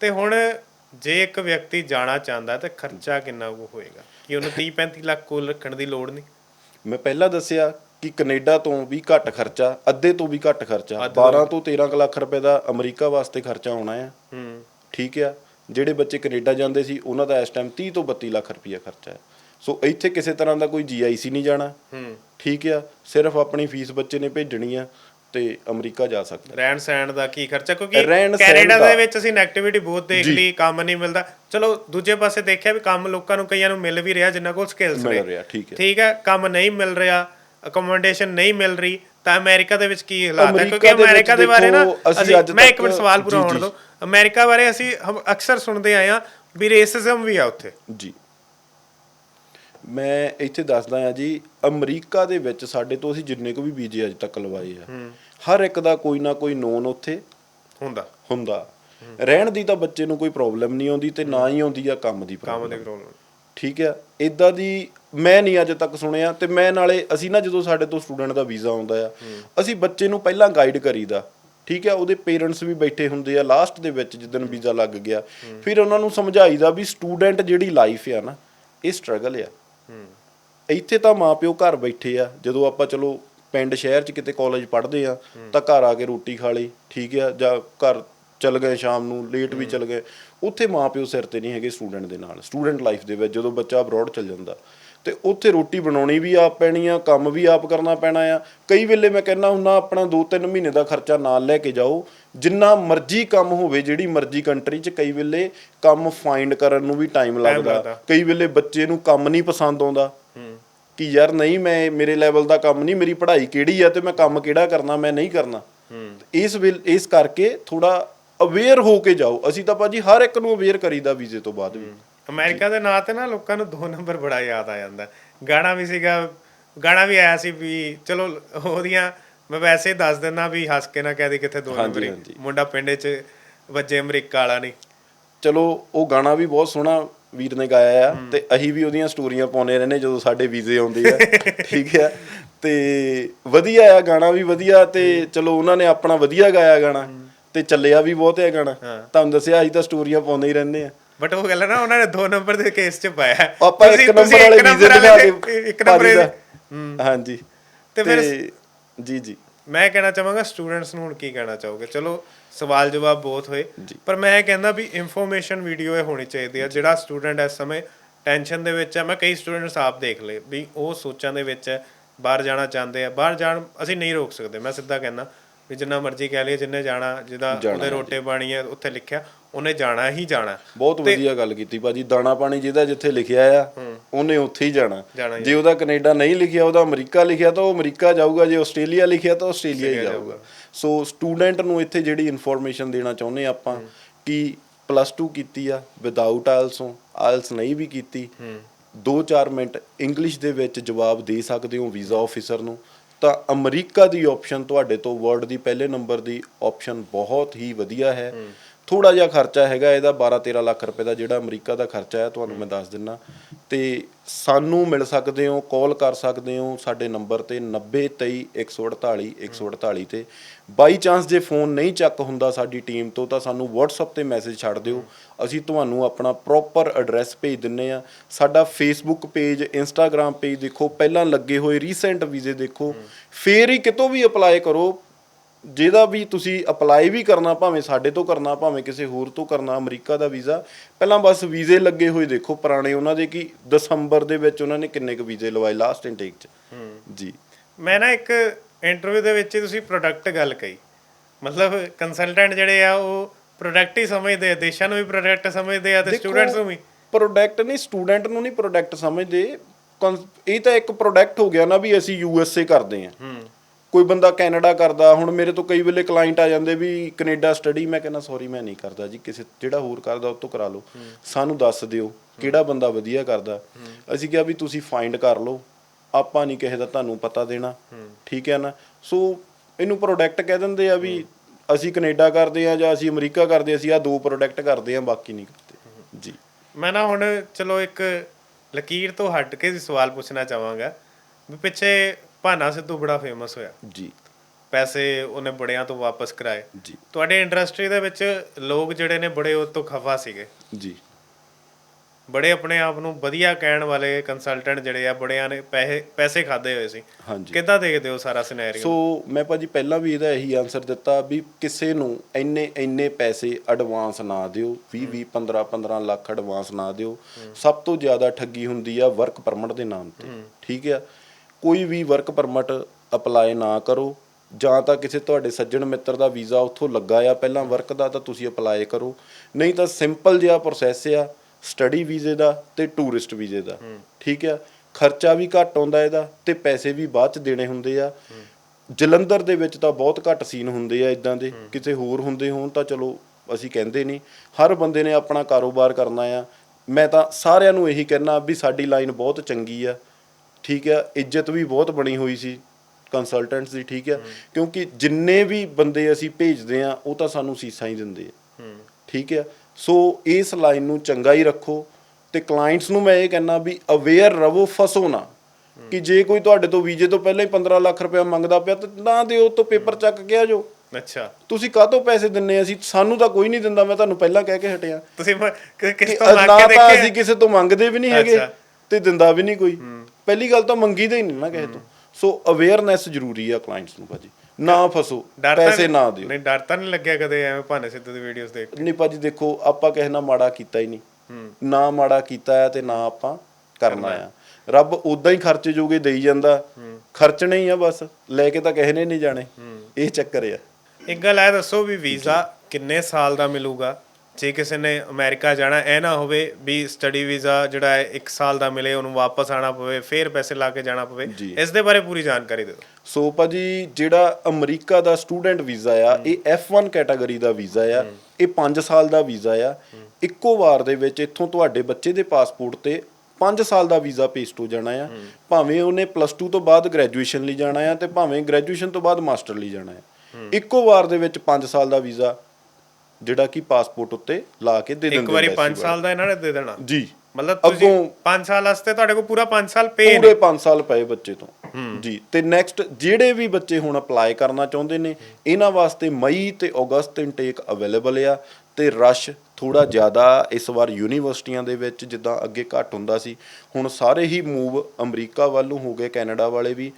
ਤੇ ਹੁਣ ਜੇ ਇੱਕ ਵਿਅਕਤੀ ਜਾਣਾ ਚਾਹੁੰਦਾ ਤੇ ਖਰਚਾ ਕਿੰਨਾ ਕੁ ਹੋਏਗਾ? ਕਿ ਉਹਨੂੰ 30 35 ਲੱਖ ਕੋਲ ਰੱਖਣ ਦੀ ਲੋੜ ਨਹੀਂ? ਮੈਂ ਪਹਿਲਾਂ ਦੱਸਿਆ ਕਿ ਕੈਨੇਡਾ ਤੋਂ ਵੀ ਘੱਟ ਖਰਚਾ ਅੱਧੇ ਤੋਂ ਵੀ ਘੱਟ ਖਰਚਾ 12 ਤੋਂ 13 ਕੁ ਲੱਖ ਰੁਪਏ ਦਾ ਅਮਰੀਕਾ ਵਾਸਤੇ ਖਰਚਾ ਆਉਣਾ ਆ। ਹੂੰ। ਠੀਕ ਆ? ਜਿਹੜੇ ਬੱਚੇ ਕੈਨੇਡਾ ਜਾਂਦੇ ਸੀ ਉਹਨਾਂ ਦਾ ਇਸ ਟਾਈਮ 30 ਤੋਂ 32 ਲੱਖ ਰੁਪਈਆ ਖਰਚਾ ਹੈ। ਸੋ ਇੱਥੇ ਕਿਸੇ ਤਰ੍ਹਾਂ ਦਾ ਕੋਈ ਜੀਆਈਸੀ ਨਹੀਂ ਜਾਣਾ। ਹੂੰ। ਠੀਕ ਆ? ਸਿਰਫ ਆਪਣੀ ਫੀਸ ਬੱਚੇ ਨੇ ਭੇਜਣੀ ਆ ਤੇ ਅਮਰੀਕਾ ਜਾ ਸਕਦਾ ਰਹਿਣ ਸਹਿਣ ਦਾ ਕੀ ਖਰਚਾ? ਕਿਉਂਕਿ ਕੈਨੇਡਾ ਦਾ- ਵਿੱਚ ਅਸੀਂ ਨੈਗੇਟਿਵਿਟੀ ਬਹੁਤ ਦੇਖ ਲਈ ਕੰਮ ਨਹੀਂ ਮਿਲਦਾ। ਚਲੋ ਦੂਜੇ ਪਾਸੇ ਦੇਖਿਆ ਵੀ ਕੰਮ ਲੋਕਾਂ ਨੂੰ ਕਈਆਂ ਨੂੰ ਮਿਲ ਵੀ ਰਿਹਾ ਜਿਨ੍ਹਾਂ ਕੋਲ ਸਕਿੱਲਸ ਨੇ। ਹੈ। ਠੀਕ ਹੈ ਕੰਮ ਨਹੀਂ ਮਿਲ ਰਿਹਾ। ਅਕੋਮੋਡੇਸ਼ਨ ਨਹੀਂ ਮਿਲ ਰਹੀ ਤਾਂ ਅਮਰੀਕਾ ਦੇ ਵਿੱਚ ਕੀ ਹਾਲਾਤ ਹੈ? ਕਿਉਂਕਿ ਦੇ ਅਮਰੀਕਾ ਦੇ ਬਾਰੇ ਨਾ ਅਸੀਂ ਮੈਂ ਇੱਕ ਮਿੰਟ ਸਵਾਲ ਪੂਰਾ ਹੋਣ। ਦਿਓ। ਅਮਰੀਕਾ ਬਾਰੇ ਅਸੀਂ ਅਕਸਰ ਸੁਣਦੇ ਆਏ ਆ ਵੀ ਰੇਸਿਜ਼ਮ ਵੀ ਆ ਉੱਥੇ। ਜੀ। ਮੈਂ ਇੱਥੇ ਦੱਸਦਾ ਆ ਜੀ ਅਮਰੀਕਾ ਦੇ ਵਿੱਚ ਸਾਡੇ ਤੋਂ ਅਸੀਂ ਜਿੰਨੇ ਕੁ ਵੀ ਵੀਜ਼ੇ ਅੱਜ ਤੱਕ ਲਵਾਏ ਆ ਹਰ ਇੱਕ ਦਾ ਕੋਈ ਨਾ ਕੋਈ ਨੋਨ ਉੱਥੇ। ਹੁੰਦਾ। ਹੁੰਦਾ। ਰਹਿਣ ਦੀ ਤਾਂ ਬੱਚੇ ਨੂੰ ਕੋਈ ਪ੍ਰੋਬਲਮ ਨਹੀਂ ਆਉਂਦੀ ਤੇ ਨਾ ਹੀ ਆਉਂਦੀ ਆ ਕੰਮ ਦੀ ਕੰਮ problem ਦੇ ਪ੍ਰੋਬਲਮ ਠੀਕ ਆ ਇਦਾਂ ਦੀ ਮੈਂ ਨਹੀਂ ਅੱਜ ਤੱਕ ਸੁਣਿਆ ਤੇ ਮੈਂ ਨਾਲੇ ਅਸੀਂ ਨਾ ਜਦੋਂ ਸਾਡੇ ਤੋਂ ਸਟੂਡੈਂਟ ਦਾ ਵੀਜ਼ਾ ਆਉਂਦਾ ਆ ਅਸੀਂ ਬੱਚੇ ਨੂੰ ਪਹਿਲਾਂ ਗਾਈਡ ਕਰੀਦਾ ਠੀਕ ਆ ਉਹਦੇ ਪੇਰੈਂਟਸ ਵੀ ਬੈਠੇ ਹੁੰਦੇ ਆ ਲਾਸਟ ਦੇ ਵਿੱਚ ਜਿੱਦਣ ਵੀਜ਼ਾ ਲੱਗ ਗਿਆ। ਫਿਰ ਉਹਨਾਂ ਨੂੰ ਸਮਝਾਈਦਾ ਵੀ ਸਟੂਡੈਂਟ ਜਿਹੜੀ ਲਾਈਫ ਆ ਨਾ ਇਹ ਸਟਰਗਲ ਆ। ਇੱਥੇ ਤਾਂ ਮਾਪਿਓ ਘਰ ਬੈਠੇ ਆ ਜਦੋਂ ਆਪਾਂ ਚਲੋ ਪਿੰਡ ਸ਼ਹਿਰ 'ਚ ਕਿਤੇ ਕਾਲਜ ਪੜ੍ਹਦੇ ਆ ਤਾਂ ਘਰ ਆ ਕੇ ਰੋਟੀ ਖਾ ਲਈ ਠੀਕ ਆ ਜਾਂ ਘਰ ਚਲ ਗਏ ਸ਼ਾਮ ਨੂੰ ਲੇਟ ਵੀ ਚਲ ਗਏ। ਉੱਥੇ ਮਾਪਿਓ ਸਿਰ ਤੇ ਨਹੀਂ ਹੈਗੇ ਸਟੂਡੈਂਟ ਦੇ ਨਾਲ ਸਟੂਡੈਂਟ ਲਾਈਫ ਦੇ ਵਿੱਚ ਜਦੋਂ ਬੱਚਾ ਅਬਰੋਡ ਚਲ ਜਾਂਦਾ ਤੇ ਉੱਥੇ ਰੋਟੀ ਬਣਾਉਣੀ ਵੀ ਆਪ ਪੈਣੀ ਆ ਕੰਮ ਵੀ ਆਪ ਕਰਨਾ ਪੈਣਾ ਆ। ਕਈ ਵੇਲੇ ਮੈਂ ਕਹਿੰਦਾ ਹੁੰਨਾ ਆਪਣਾ 2-3 ਮਹੀਨੇ ਦਾ ਖਰਚਾ ਨਾਲ ਲੈ ਕੇ ਜਾਓ ਜਿੰਨਾ ਮਰਜ਼ੀ ਕੰਮ ਹੋਵੇ ਜਿਹੜੀ ਮਰਜ਼ੀ ਕੰਟਰੀ 'ਚ ਕਈ ਵੇਲੇ ਕੰਮ ਫਾਈਂਡ ਕਰਨ ਨੂੰ ਵੀ ਟਾਈਮ ਲੱਗਦਾ। ਕਈ ਵੇਲੇ ਬੱਚੇ ਨੂੰ ਕੰਮ ਨਹੀਂ ਪਸੰਦ ਆਉਂਦਾ। ਕਿ ਯਾਰ ਨਹੀਂ ਮੈਂ ਮੇਰੇ ਲੈਵਲ ਦਾ ਕੰਮ ਨਹੀਂ ਮੇਰੀ ਪੜ੍ਹਾਈ ਕਿਹੜੀ ਆ ਤੇ ਮੈਂ ਕੰਮ ਕਿਹੜਾ ਕਰਨਾ ਮੈਂ ਨਹੀਂ ਕਰਨਾ। ਇਸ ਇਸ ਕਰਕੇ ਥੋੜਾ ਅਵੇਅਰ ਹੋ ਕੇ ਜਾਓ। ਅਸੀਂ ਤਾਂ ਭਾਜੀ ਹਰ ਇੱਕ ਨੂੰ ਅਵੇਅਰ ਕਰੀਦਾ ਵੀਜ਼ੇ ਤੋਂ ਬਾਅਦ ਵੀ। ਅਮਰੀਕਾ ਦੇ ਨਾਂ ਤੇ ਨਾ ਲੋਕਾਂ ਨੂੰ ਦੋ ਨੰਬਰ ਬੜਾ ਯਾਦ ਆ ਜਾਂਦਾ। ਗਾਣਾ ਵੀ ਸੀਗਾ ਗਾਣਾ ਵੀ ਆਇਆ ਸੀ ਵੀ ਚਲੋ ਉਹਦੀਆਂ ਮੈਂ ਵੈਸੇ ਦੱਸ ਦਿੰਦਾ ਵੀ ਹੱਸ ਕੇ ਨਾ ਕਹਦੇ ਕਿੱਥੇ ਦੋ ਨੰਬਰੀ। ਮੁੰਡਾ ਪਿੰਡ 'ਚ ਵੱਜੇ ਅਮਰੀਕਾ ਵਾਲਾ ਨਹੀਂ ਚਲੋ ਉਹ ਗਾਣਾ ਵੀ ਬਹੁਤ ਸੋਹਣਾ ਵੀਰ ਨੇ ਗਾਇਆ ਆ ਤੇ ਅਸੀਂ ਵੀ ਉਹਦੀਆਂ ਸਟੋਰੀਆਂ ਪਾਉਂਦੇ ਰਹਿੰਦੇ ਜਦੋਂ ਸਾਡੇ ਵੀਜ਼ੇ ਆਉਂਦੇ ਆ। ਠੀਕ ਆ। ਤੇ ਵਧੀਆ ਆ ਗਾਣਾ ਵੀ ਵਧੀਆ ਤੇ ਚਲੋ ਉਹਨਾਂ ਨੇ ਆਪਣਾ ਵਧੀਆ ਗਾਇਆ ਗਾਣਾ। ਤੇ ਚੱਲਿਆ ਵੀ ਬਹੁਤ ਹੈ ਗਾਣਾ। ਤੁਹਾਨੂੰ ਦੱਸਿਆ ਅਸੀਂ ਤਾਂ ਸਟੋਰੀਆਂ ਪਾਉਂਦੇ ਹੀ ਰਹਿੰਦੇ ਆ। ਬਟ ਉਹ ਗੱਲ ਨਾ ਉਹਨਾਂ ਨੇ ਦੋ ਨੰਬਰ ਦੇ ਕੇਸ 'ਚ ਪਾਇਆ। ਆਪਾਂ ਇੱਕ ਨੰਬਰ ਵਾਲੇ ਵੀਜ਼ੇ ਵਾਲੇ ਕੇ ਇੱਕ ਨੰਬਰ ਹਾਂਜੀ। ਤੇ ਫਿਰ- ਜੀ ਜੀ। ਮੈਂ ਕਹਿਣਾ ਚਾਹਾਂਗਾ ਸਟੂਡੈਂਟਸ ਨੂੰ ਹੁਣ ਕੀ ਕਹਿਣਾ ਚਾਹੋਗੇ? ਚਲੋ ਸਵਾਲ ਜਵਾਬ ਬਹੁਤ ਹੋਏ। ਪਰ ਮੈਂ ਇਹ ਕਹਿੰਦਾ ਵੀ ਇਨਫੋਰਮੇਸ਼ਨ ਵੀਡੀਓ ਇਹ ਹੋਣੀ ਚਾਹੀਦੀ ਹੈ ਜਿਹੜਾ ਸਟੂਡੈਂਟ ਇਸ ਸਮੇਂ ਟੈਨਸ਼ਨ ਦੇ ਵਿੱਚ ਹੈ ਮੈਂ ਕਈ ਸਟੂਡੈਂਟਸ ਆਪ ਦੇਖ ਲਏ ਵੀ ਉਹ ਸੋਚਾਂ ਦੇ ਵਿੱਚ ਹੈ ਬਾਹਰ ਜਾਣਾ ਚਾਹੁੰਦੇ ਆ। ਬਾਹਰ ਜਾਣ ਅਸੀਂ ਨਹੀਂ ਰੋਕ ਸਕਦੇ। ਮੈਂ ਸਿੱਧਾ ਕਹਿੰਦਾ ਵੀ ਜਿੰਨਾ ਮਰਜ਼ੀ ਕਹਿ ਲਈਏ ਜਿੰਨੇ ਜਾਣਾ ਜਿਹਦਾ ਉਹਦੇ ਰੋਟੇ ਪਾਣੀ ਹੈ ਉੱਥੇ ਲਿਖਿਆ ਉਹਨੇ ਜਾਣਾ ਹੀ ਜਾਣਾ। ਬਹੁਤ ਵਧੀਆ ਗੱਲ ਕੀਤੀ ਭਾਜੀ ਦਾਣਾ ਪਾਣੀ ਜਿਹਦਾ ਜਿੱਥੇ ਲਿਖਿਆ ਆ ਉਹਨੇ ਉੱਥੇ ਹੀ ਜਾਣਾ। ਜੇ ਉਹਦਾ ਕੈਨੇਡਾ ਨਹੀਂ ਲਿਖਿਆ ਉਹਦਾ ਅਮਰੀਕਾ ਲਿਖਿਆ ਤਾਂ ਉਹ ਅਮਰੀਕਾ ਜਾਊਗਾ ਜੇ ਆਸਟ੍ਰੇਲੀਆ ਲਿਖਿਆ ਤਾਂ ਆਸਟ੍ਰੇਲੀਆ ਹੀ ਜਾਊਗਾ। ਸੋ ਸਟੂਡੈਂਟ ਨੂੰ ਇੱਥੇ ਜਿਹੜੀ ਇਨਫੋਰਮੇਸ਼ਨ ਦੇਣਾ ਚਾਹੁੰਦੇ ਆਪਾਂ ਕਿ ਪਲੱਸ 2 ਕੀਤੀ ਆ ਵਿਦਆਊਟ ਆਇਲਸੋਂ ਆਇਲਸ ਨਹੀਂ ਵੀ ਕੀਤੀ। 2-4 ਮਿੰਟ ਇੰਗਲਿਸ਼ ਦੇ ਵਿੱਚ ਜਵਾਬ ਦੇ ਸਕਦੇ ਹੋ ਵੀਜ਼ਾ ਆਫੀਸਰ ਨੂੰ। ਤਾਂ ਅਮਰੀਕਾ ਦੀ ਆਪਸ਼ਨ ਤੁਹਾਡੇ ਤੋਂ ਵਰਲਡ ਦੀ ਪਹਿਲੇ ਨੰਬਰ ਦੀ ਆਪਸ਼ਨ ਬਹੁਤ ਹੀ ਵਧੀਆ ਹੈ। ਥੋੜਾ ਜਿਹਾ ਖਰਚਾ ਹੈਗਾ ਇਹਦਾ 12-13 ਲੱਖ ਰੁਪਏ ਦਾ ਜਿਹੜਾ ਅਮਰੀਕਾ ਦਾ ਖਰਚਾ ਹੈ ਤੁਹਾਨੂੰ ਮੈਂ ਦੱਸ ਦਿੰਨਾ। ਤੇ ਸਾਨੂੰ ਮਿਲ ਸਕਦੇ ਹੋ ਕਾਲ ਕਰ ਸਕਦੇ ਹੋ ਸਾਡੇ ਨੰਬਰ ਤੇ 9023 148 ਤੇ। ਬਾਈ ਚਾਂਸ ਜੇ ਫੋਨ ਨਹੀਂ ਚੱਕ ਹੁੰਦਾ ਸਾਡੀ ਟੀਮ ਤੋਂ ਤਾਂ ਸਾਨੂੰ WhatsApp ਤੇ ਮੈਸੇਜ ਛੱਡ ਦਿਓ। ਅਸੀਂ ਤੁਹਾਨੂੰ ਆਪਣਾ ਪ੍ਰੋਪਰ ਐਡਰੈਸ ਭੇਜ ਦਿੰਨੇ ਆ। ਸਾਡਾ Facebook ਪੇਜ Instagram ਪੇਜ ਦੇਖੋ ਪਹਿਲਾਂ ਲੱਗੇ ਹੋਏ ਰੀਸੈਂਟ ਵੀਜ਼ੇ ਦੇਖੋ। ਫੇਰ ਹੀ ਕਿਤੋਂ ਵੀ ਅਪਲਾਈ ਕਰੋ। ਜਿਹਦਾ ਵੀ ਤੁਸੀਂ ਅਪਲਾਈ ਵੀ ਕਰਨਾ ਭਾਵੇਂ ਸਾਡੇ ਤੋਂ ਕਰਨਾ ਭਾਵੇਂ ਕਿਸੇ ਹੋਰ ਤੋਂ ਕਰਨਾ ਅਮਰੀਕਾ ਦਾ ਵੀਜ਼ਾ। ਪਹਿਲਾਂ ਬਸ ਵੀਜ਼ੇ ਲੱਗੇ ਹੋਏ ਦੇਖੋ ਪੁਰਾਣੇ ਉਹਨਾਂ ਦੇ ਕਿ ਦਸੰਬਰ ਦੇ ਵਿੱਚ ਉਹਨਾਂ ਨੇ ਕਿੰਨੇ ਕੁ ਵੀਜ਼ੇ ਲਵਾਏ ਲਾਸਟ ਇਨਟੇਕ 'ਚ। ਜੀ। ਮੈਂ ਨਾ ਇੱਕ ਇੰਟਰਵਿਊ ਦੇ ਵਿੱਚ ਤੁਸੀਂ ਪ੍ਰੋਡਕਟ ਗੱਲ ਕਹੀ। ਮਤਲਬ ਕੰਸਲਟੈਂਟ ਜਿਹੜੇ ਆ ਉਹ ਪ੍ਰੋਡਕਟ ਹੀ ਸਮਝਦੇ ਆ ਦੇਸ਼ਾਂ ਨੂੰ ਵੀ ਪ੍ਰੋਡਕਟ ਸਮਝਦੇ ਆ ਤੇ ਸਟੂਡੈਂਟਸ ਨੂੰ ਵੀ। ਪ੍ਰੋਡਕਟ ਨਹੀਂ ਸਟੂਡੈਂਟ ਨੂੰ ਨਹੀਂ ਪ੍ਰੋਡਕਟ ਸਮਝਦੇ। ਇਹ ਤਾਂ ਇੱਕ ਪ੍ਰੋਡਕਟ ਹੋ ਗਿਆ ਨਾ ਵੀ ਅਸੀਂ ਯੂ ਐਸ ਏ ਕਰਦੇ ਆ ਕੋਈ ਬੰਦਾ ਕੈਨੇਡਾ ਕਰਦਾ ਹੁਣ ਮੇਰੇ ਤੋਂ ਕਈ ਵੇਲੇ ਕਲਾਇੰਟ ਆ ਜਾਂਦੇ ਵੀ ਕੈਨੇਡਾ ਸਟੱਡੀ ਮੈਂ ਕਹਿੰਦਾ ਸੌਰੀ ਮੈਂ ਨਹੀਂ ਕਰਦਾ ਜੀ ਕਿਸੇ ਜਿਹੜਾ ਹੋਰ ਕਰਦਾ ਉਹ ਤੋਂ ਕਰਾ ਲਓ। ਸਾਨੂੰ ਦੱਸ ਦਿਓ ਕਿਹੜਾ ਬੰਦਾ ਵਧੀਆ ਕਰਦਾ। ਅਸੀਂ ਕਿਹਾ ਵੀ ਤੁਸੀਂ ਫਾਈਂਡ ਕਰ ਲਓ। ਆਪਾਂ ਨਹੀਂ ਕਿਸੇ ਦਾ ਤੁਹਾਨੂੰ ਪਤਾ ਦੇਣਾ। ਠੀਕ ਹੈ ਨਾ? ਸੋ ਇਹਨੂੰ ਪ੍ਰੋਡਕਟ ਕਹਿ ਦਿੰਦੇ ਆ ਵੀ ਅਸੀਂ ਕੈਨੇਡਾ ਕਰਦੇ ਆ ਜਾਂ ਅਸੀਂ ਅਮਰੀਕਾ ਕਰਦੇ ਆ, ਅਸੀਂ ਆ ਦੋ ਪ੍ਰੋਡਕਟ ਕਰਦੇ ਆ ਬਾਕੀ ਨਹੀਂ ਕਰਦੇ। ਜੀ। ਮੈਂ ਨਾ ਹੁਣ ਚਲੋ ਇੱਕ ਲਕੀਰ ਤੋਂ ਹਟ ਕੇ ਸਵਾਲ ਪੁੱਛਣਾ ਚਾਹਾਂਗਾ ਵੀ ਪਿੱਛੇ ਭਾਨਾ ਸਿੱਧੂ ਬੜਾ ਫੇਮਸ ਹੋਇਆ। ਜੀ। ਪੈਸੇ ਉਹਨੇ ਬੜਿਆਂ ਤੋਂ ਵਾਪਸ ਕਰਾਏ। ਜੀ। ਤੁਹਾਡੇ ਇੰਡਸਟਰੀ ਦੇ ਵਿੱਚ ਲੋਕ ਜਿਹੜੇ ਨੇ ਬੜੇ ਉਹ ਤੋਂ ਖਫਾ ਸੀਗੇ। ਜੀ। ਬੜੇ ਆਪਣੇ ਆਪ ਨੂੰ ਵਧੀਆ ਕਹਿਣ ਵਾਲੇ ਕੰਸਲਟੈਂਟ ਜਿਹੜੇ ਆ ਬੜਿਆਂ ਨੇ ਪੈਸੇ ਪੈਸੇ ਖਾਦੇ ਹੋਏ ਸੀ। ਹਾਂਜੀ। ਕਿੱਦਾਂ ਦੇਖਦੇ ਹੋ ਸਾਰਾ ਸਿਨੈਰੀਓ ਸੋ ਮੈਂ ਭਾਜੀ ਪਹਿਲਾਂ ਵੀ ਇਹਦਾ ਇਹੀ ਆਨਸਰ ਦਿੱਤਾ ਵੀ ਕਿਸੇ ਨੂੰ ਇੰਨੇ ਇੰਨੇ ਪੈਸੇ ਐਡਵਾਂਸ ਨਾ ਦਿਓ 20 20 15 15 ਲੱਖ ਐਡਵਾਂਸ ਨਾ ਦਿਓ। ਸਭ ਤੋਂ ਜ਼ਿਆਦਾ ਠੱਗੀ ਹੁੰਦੀ ਆ ਵਰਕ ਪਰਮਿਟ ਦੇ ਨਾਮ ਤੇ। ਠੀਕ ਆ? ਕੋਈ ਵੀ ਵਰਕ ਪਰਮਿਟ ਅਪਲਾਈ ਨਾ ਕਰੋ। ਜਾਂ ਤਾਂ ਕਿਸੇ ਤੁਹਾਡੇ ਸੱਜਣ ਮਿੱਤਰ ਦਾ ਵੀਜ਼ਾ ਉੱਥੋਂ ਲੱਗਾ ਆ ਪਹਿਲਾਂ ਵਰਕ ਦਾ ਤਾਂ ਤੁਸੀਂ ਅਪਲਾਈ ਕਰੋ। ਨਹੀਂ ਤਾਂ ਸਿੰਪਲ ਜਿਹਾ ਪ੍ਰੋਸੈਸ ਆ। ਸਟੱਡੀ ਵੀਜ਼ੇ ਦਾ ਤੇ ਟੂਰਿਸਟ ਵੀਜ਼ੇ ਦਾ। ਠੀਕ ਆ ਖਰਚਾ ਵੀ ਘੱਟ ਆਉਂਦਾ ਇਹਦਾ ਤੇ ਪੈਸੇ ਵੀ ਬਾਅਦ ਚ ਦੇਣੇ ਹੁੰਦੇ ਆ। ਜਲੰਧਰ ਦੇ ਵਿੱਚ ਤਾਂ ਬਹੁਤ ਘੱਟ ਸੀਨ ਹੁੰਦੇ ਆ ਇਦਾਂ ਦੇ। ਕਿਤੇ ਹੋਰ ਹੁੰਦੇ ਹੋਣ ਤਾਂ ਚਲੋ ਅਸੀਂ ਕਹਿੰਦੇ ਨਹੀਂ। ਹਰ ਬੰਦੇ ਨੇ ਆਪਣਾ ਕਾਰੋਬਾਰ ਕਰਨਾ ਆ। ਮੈਂ ਤਾਂ ਸਾਰਿਆਂ ਨੂੰ ਇਹੀ ਕਹਿਣਾ ਵੀ ਸਾਡੀ ਲਾਈਨ ਬਹੁਤ ਚੰਗੀ ਆ। ਠੀਕ ਆ? ਇੱਜ਼ਤ ਵੀ ਬਹੁਤ ਬਣੀ ਹੋਈ ਸੀ ਕੰਸਲਟੈਂਟਸ ਦੀ ਠੀਕ ਆ? ਕਿਉਂਕਿ ਜਿੰਨੇ ਵੀ ਬੰਦੇ ਅਸੀਂ ਭੇਜਦੇ ਆ ਉਹ ਤਾਂ ਸਾਨੂੰ ਸੀਸਾਂ ਹੀ ਦਿੰਦੇ ਆ। ਠੀਕ ਆ? ਸੋ ਇਸ ਲਾਈਨ ਨੂੰ ਚੰਗਾ ਹੀ ਰੱਖੋ ਤੇ ਕਲਾਇੰਟਸ ਨੂੰ ਮੈਂ ਇਹ ਕਹਿਣਾ ਵੀ ਅਵੇਅਰ ਰਵੋ ਫਸੋ ਨਾ। ਕਿ ਜੇ ਕੋਈ ਤੁਹਾਡੇ ਤੋਂ ਵੀਜ਼ੇ ਤੋਂ ਪਹਿਲਾਂ ਹੀ 15 ਲੱਖ ਰੁਪਏ ਮੰਗਦਾ ਪਿਆ ਤਾਂ ਨਾ ਦਿਓ ਤੋਂ ਪੇਪਰ ਚੱਕ ਕੇ ਆ ਜਾਓ। ਅੱਛਾ। ਤੁਸੀਂ ਕਾਹਤੋਂ ਪੈਸੇ ਦਿੰਨੇ ਆ? ਅਸੀਂ ਸਾਨੂੰ ਤਾਂ ਕੋਈ ਨਹੀਂ ਦਿੰਦਾ ਮੈਂ ਤੁਹਾਨੂੰ ਪਹਿਲਾਂ ਕਹਿ ਕੇ ਹਟਿਆ। ਤੁਸੀਂ ਕਿਸ ਤੋਂ ਨਾ ਕੇ ਦੇਖਿਆ ਅਸੀਂ ਕਿਸੇ ਤੋਂ ਮੰਗਦੇ ਵੀ ਨਹੀਂ ਹੈਗੇ। ਤੇ ਦਿੰਦਾ ਵੀ ਨਹੀਂ ਕੋਈ। ਪਹਿਲੀ ਗੱਲ ਤਾਂ ਮੰਗੀਦਾ ਹੀ ਨਹੀਂ ਨਾ ਕਿਸੇ ਤੋਂ। ਸੋ ਅਵੇਅਰਨੈਸ ਜ਼ਰੂਰੀ ਆ ਕਲਾਇੰਟਸ ਨੂੰ ਭਾਜੀ। ਨਾ ਫਸੋ ਡਰ ਤਾਂ ਪੈਸੇ ਨਾ ਦਿਓ। ਨਹੀਂ ਡਰ ਤਾਂ ਨਹੀਂ ਲੱਗਿਆ ਕਦੇ ਐਵੇਂ ਭਾਨੇ ਸਿੱਧੂ ਦੀ ਵੀਡੀਓਜ਼ ਦੇਖ? ਨਹੀਂ ਭਾਜੀ ਦੇਖੋ ਆਪਾਂ ਕਿਸੇ ਨਾਲ ਮਾੜਾ ਕੀਤਾ ਹੀ ਨਹੀਂ। ਨਾ ਮਾੜਾ ਕੀਤਾ ਹੈ ਤੇ ਨਾ ਆਪਾਂ ਕਰਨਾ ਆ। ਰੱਬ ਉਦਾਂ ਹੀ ਖਰਚੇ ਜੋਗੇ ਦੇਈ ਜਾਂਦਾ। ਖਰਚਣੇ ਹੀ ਆ ਬਸ ਲੈ ਕੇ ਤਾਂ ਕਿਸੇ ਨੇ ਨਹੀਂ ਜਾਣੇ। ਇਹ ਚੱਕਰ ਆ। ਇੱਕ ਗੱਲ ਇਹ ਦੱਸੋ ਵੀ ਵੀਜ਼ਾ ਕਿੰਨੇ ਸਾਲ ਦਾ ਮਿਲੂਗਾ? ਜੇ ਕਿਸੇ ਨੇ ਅਮਰੀਕਾ ਜਾਣਾ ਇਹ ਨਾ ਹੋਵੇ ਵੀ ਸਟੱਡੀ ਵੀਜ਼ਾ ਜਿਹੜਾ ਹੈ 1 ਸਾਲ ਦਾ ਮਿਲੇ ਉਹਨੂੰ ਵਾਪਸ ਆਣਾ ਪਵੇ ਫੇਰ ਪੈਸੇ ਲਾ ਕੇ ਜਾਣਾ ਪਵੇ। ਇਸ ਦੇ ਬਾਰੇ ਪੂਰੀ ਜਾਣਕਾਰੀ ਦਿਓ। ਸੋ ਭਾਜੀ ਜਿਹੜਾ ਅਮਰੀਕਾ ਦਾ ਸਟੂਡੈਂਟ ਵੀਜ਼ਾ ਆ ਇਹ F1 ਕੈਟਾਗਰੀ ਦਾ ਵੀਜ਼ਾ ਆ ਇਹ 5 ਸਾਲ ਦਾ ਵੀਜ਼ਾ ਆ। ਇੱਕੋ ਵਾਰ ਦੇ ਵਿੱਚ ਇੱਥੋਂ ਤੁਹਾਡੇ ਬੱਚੇ ਦੇ ਪਾਸਪੋਰਟ ਤੇ 5 ਸਾਲ ਦਾ ਵੀਜ਼ਾ ਪੇਸਟ ਹੋ ਜਾਣਾ ਆ। ਭਾਵੇਂ ਉਹਨੇ ਪਲੱਸ 2 ਤੋਂ ਬਾਅਦ ਗ੍ਰੈਜੂਏਸ਼ਨ ਲਈ ਜਾਣਾ ਆ ਤੇ ਭਾਵੇਂ ਗ੍ਰੈਜੂਏਸ਼ਨ ਤੋਂ ਬਾਅਦ ਮਾਸਟਰ ਲਈ ਜਾਣਾ ਆ। ਇੱਕੋ ਵਾਰ ਦੇ ਵਿੱਚ 5 ਸਾਲ ਦਾ ਵੀਜ਼ਾ ਜਿਹੜਾ ਕਿ ਪਾਸਪੋਰਟ ਉੱਤੇ ਲਾ ਕੇ ਦੇ ਦਿੰਦੇ ਇੱਕ ਵਾਰੀ embassy 5 ਸਾਲ ਦਾ ਇਹਨਾਂ ਨੇ ਦੇ ਦੇਣਾ। ਜੀ। ਮਤਲਬ ਤੁਸੀਂ ਅੱਗੋਂ- 5 ਸਾਲ ਵਾਸਤੇ ਤੁਹਾਡੇ ਕੋਲ ਪੂਰਾ 5 ਸਾਲ ਪੇ ਪੂਰੇ 5 ਸਾਲ ਪਏ ਬੱਚੇ ਤੋਂ। ਜੀ ਤੇ ਨੈਕਸਟ ਜਿਹੜੇ ਵੀ ਬੱਚੇ ਹੁਣ ਅਪਲਾਈ ਕਰਨਾ ਚਾਹੁੰਦੇ ਨੇ ਇਹਨਾਂ ਵਾਸਤੇ ਮਈ ਤੇ ਅਗਸਤ ਇਨਟੇਕ ਅਵੇਲੇਬਲ ਆ ਤੇ ਰਸ਼ ਥੋੜਾ ਜ਼ਿਆਦਾ ਇਸ ਵਾਰ ਯੂਨੀਵਰਸਿਟੀਆਂ ਦੇ ਵਿੱਚ ਜਿੱਦਾਂ ਅੱਗੇ ਘੱਟ ਹੁੰਦਾ ਸੀ। ਹੁਣ ਸਾਰੇ ਹੀ ਮੂਵ ਅਮਰੀਕਾ ਵੱਲ ਨੂੰ ਹੋ ਗਏ ਕੈਨੇਡਾ ਵਾਲੇ ਵੀ।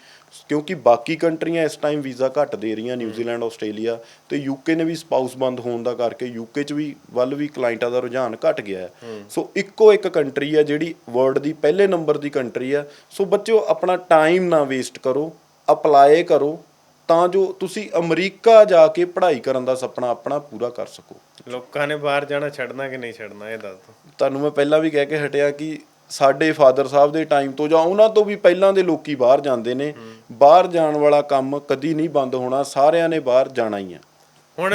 ਕਿਉਂਕਿ ਬਾਕੀ ਕੰਟਰੀਆਂ ਇਸ ਟਾਈਮ ਵੀਜ਼ਾ ਘੱਟ ਦੇ ਰਹੀਆਂ ਨਿਊਜ਼ੀਲੈਂਡ ਆਸਟ੍ਰੇਲੀਆ ਤੇ ਯੂਕੇ ਨੇ ਵੀ ਸਪਾਊਸ ਬੰਦ ਹੋਣ ਦਾ ਕਰਕੇ ਯੂਕੇ 'ਚ ਵੀ ਵੱਲ ਵੀ ਕਲਾਇੰਟਾਂ ਦਾ ਰੁਝਾਨ ਘਟ ਗਿਆ ਹੈ। ਸੋ ਇੱਕੋ ਇੱਕ ਕੰਟਰੀ ਆ ਜਿਹੜੀ ਵਰਲਡ ਦੀ ਪਹਿਲੇ ਨੰਬਰ ਦੀ ਕੰਟਰੀ ਆ ਸੋ ਬੱਚਿਓ ਆਪਣਾ ਟਾਈਮ ਨਾ ਵੇਸਟ ਕਰੋ ਅਪਲਾਈ ਕਰੋ ਤਾਂ ਜੋ ਤੁਸੀਂ ਅਮਰੀਕਾ ਜਾ ਕੇ ਪੜ੍ਹਾਈ ਕਰਨ ਦਾ ਸੁਪਨਾ ਆਪਣਾ ਪੂਰਾ ਕਰ ਸਕੋ। ਲੋਕਾਂ ਨੇ ਬਾਹਰ ਜਾਣਾ ਛੱਡਣਾ ਕਿ ਨਹੀਂ ਛੱਡਣਾ ਇਹ ਦੱਸ ਦਿਓ। ਤੁਹਾਨੂੰ ਮੈਂ ਪਹਿਲਾਂ ਵੀ ਕਹਿ ਕੇ ਹਟਿਆ ਕਿ ਸਾਡੇ ਫਾਦਰ ਸਾਹਿਬ ਦੇ ਟਾਈਮ ਤੋਂ ਜਾਂ ਉਹਨਾਂ ਤੋਂ ਵੀ ਪਹਿਲਾਂ ਦੇ ਲੋਕੀ ਬਾਹਰ ਜਾਂਦੇ ਨੇ ਬਾਹਰ ਜਾਣ ਵਾਲਾ ਕੰਮ ਕਦੀ ਨਹੀਂ ਬੰਦ ਹੋਣਾ ਸਾਰਿਆਂ ਨੇ ਬਾਹਰ ਜਾਣਾ ਹੀ ਆ। ਹੁਣ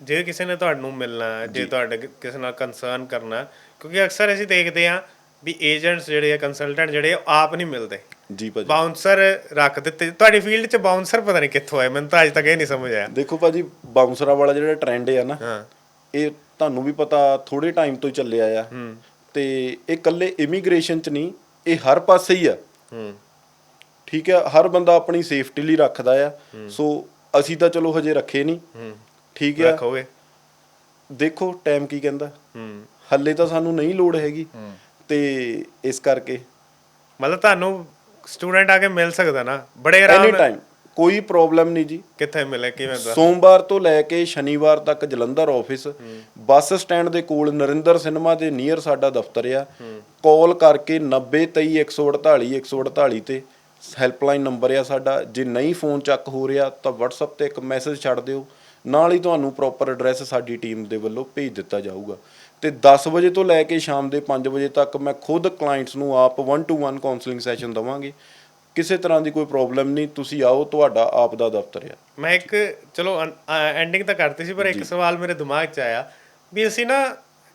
ਜੇ ਕਿਸੇ ਨੇ ਤੁਹਾਨੂੰ ਮਿਲਣਾ ਹੈ ਜੇ ਤੁਹਾਡੇ ਕਿਸੇ ਨਾਲ ਕੰਸਰਨ ਕਰਨਾ ਕਿਉਂਕਿ ਅਕਸਰ ਅਸੀਂ ਦੇਖਦੇ ਹਾਂ ਵੀ ਏਜੰਟਸ ਜਿਹੜੇ ਆ ਕੰਸਲਟੈਂਟ ਜਿਹੜੇ ਆ, ਆਪ ਨਹੀਂ ਮਿਲਦੇ। ਜੀ ਭਾਜੀ। ਬਾਉਂਸਰ ਰੱਖ ਦਿੱਤੇ। ਤੁਹਾਡੀ ਫੀਲਡ 'ਚ ਬਾਉਂਸਰ ਪਤਾ ਨਹੀਂ ਕਿੱਥੋਂ ਆਏ ਮੈਨੂੰ ਤਾਂ ਅਜੇ ਤੱਕ ਇਹ ਨਹੀਂ ਸਮਝ ਆਇਆ। ਦੇਖੋ ਭਾਜੀ ਬਾਉਂਸਰਾਂ ਵਾਲਾ ਜਿਹੜਾ ਟ੍ਰੈਂਡ ਹੈ ਨਾ ਹਾਂ। ਇਹ ਤੁਹਾਨੂੰ ਵੀ ਪਤਾ ਥੋੜੇ ਟਾਈਮ ਤੋਂ ਹੀ ਚੱਲਿਆ ਆ। ਤੇ ਇਹ ਕੱਲੇ ਇਮੀਗ੍ਰੇਸ਼ਨ ਚ ਨਹੀਂ ਇਹ ਹਰ ਪਾਸੇ ਹੀ ਆ। ਹੂੰ। ਠੀਕ ਹੈ ਹਰ ਬੰਦਾ ਆਪਣੀ ਸੇਫਟੀ ਲਈ ਰੱਖਦਾ ਆ। ਸੋ ਅਸੀਂ ਤਾਂ ਚਲੋ ਹਜੇ ਰੱਖੇ ਨਹੀਂ। ਹੂੰ। ਠੀਕ ਹੈ ਰੱਖੋਗੇ? ਦੇਖੋ ਟਾਈਮ ਕੀ ਕਹਿੰਦਾ। ਹੂੰ। ਹੱਲੇ ਤਾਂ ਸਾਨੂੰ ਨਹੀਂ ਲੋੜ ਹੈਗੀ। ਤੇ ਇਸ ਕਰਕੇ ਮਤਲਬ ਤੁਹਾਨੂੰ ਸਟੂਡੈਂਟ ਆ ਕੇ ਮਿਲ ਸਕਦਾ ਨਾ। ਬੜੇ ਆਰਾਮ ਐਨੀ ਟਾਈਮ ਕੋਈ ਪ੍ਰੋਬਲਮ ਨਹੀਂ ਜੀ। ਕਿੱਥੇ ਮਿਲੇ ਕਿਵੇਂ ਦਾ ਸੋਮਵਾਰ ਤੋਂ ਲੈ ਕੇ ਸ਼ਨੀਵਾਰ ਤੱਕ ਜਲੰਧਰ ਆਫਿਸ ਬੱਸ ਸਟੈਂਡ ਦੇ ਕੋਲ ਨਰਿੰਦਰ ਸਿਨੇਮਾ ਦੇ ਨੀਅਰ ਸਾਡਾ ਦਫ਼ਤਰ ਆ। ਕਾਲ ਕਰਕੇ 9023 148 148 ਤੇ ਹੈਲਪਲਾਈਨ ਨੰਬਰ ਆ ਸਾਡਾ। ਜੇ ਨਹੀਂ ਫੋਨ ਚੱਕ ਹੋ ਰਿਹਾ ਤਾਂ WhatsApp ਤੇ ਇੱਕ ਮੈਸੇਜ ਛੱਡ ਦਿਓ। ਨਾਲ ਹੀ ਤੁਹਾਨੂੰ ਪ੍ਰੋਪਰ ਐਡਰੈਸ ਸਾਡੀ ਟੀਮ ਦੇ ਵੱਲੋਂ ਭੇਜ ਦਿੱਤਾ ਜਾਊਗਾ। ਤੇ 10 ਵਜੇ ਤੋਂ ਲੈ ਕੇ ਸ਼ਾਮ ਦੇ 5 ਵਜੇ ਤੱਕ ਮੈਂ ਖੁਦ ਕਲਾਇੰਟਸ ਨੂੰ ਆਪ 1 ਟੂ 1 ਕਾਉਂਸਲਿੰਗ ਸੈਸ਼ਨ ਦਵਾਂਗੇ। ਕਿਸੇ ਤਰ੍ਹਾਂ ਦੀ ਕੋਈ ਪ੍ਰੋਬਲਮ ਨਹੀਂ ਤੁਸੀਂ ਆਓ ਤੁਹਾਡਾ ਆਪ ਦਾ ਦਫ਼ਤਰ ਆ। ਮੈਂ ਇੱਕ ਚਲੋ ਐਂਡਿੰਗ ਤਾਂ ਕਰਤੀ ਸੀ ਪਰ ਇੱਕ ਸਵਾਲ ਮੇਰੇ ਦਿਮਾਗ 'ਚ ਆਇਆ ਵੀ ਅਸੀਂ ਨਾ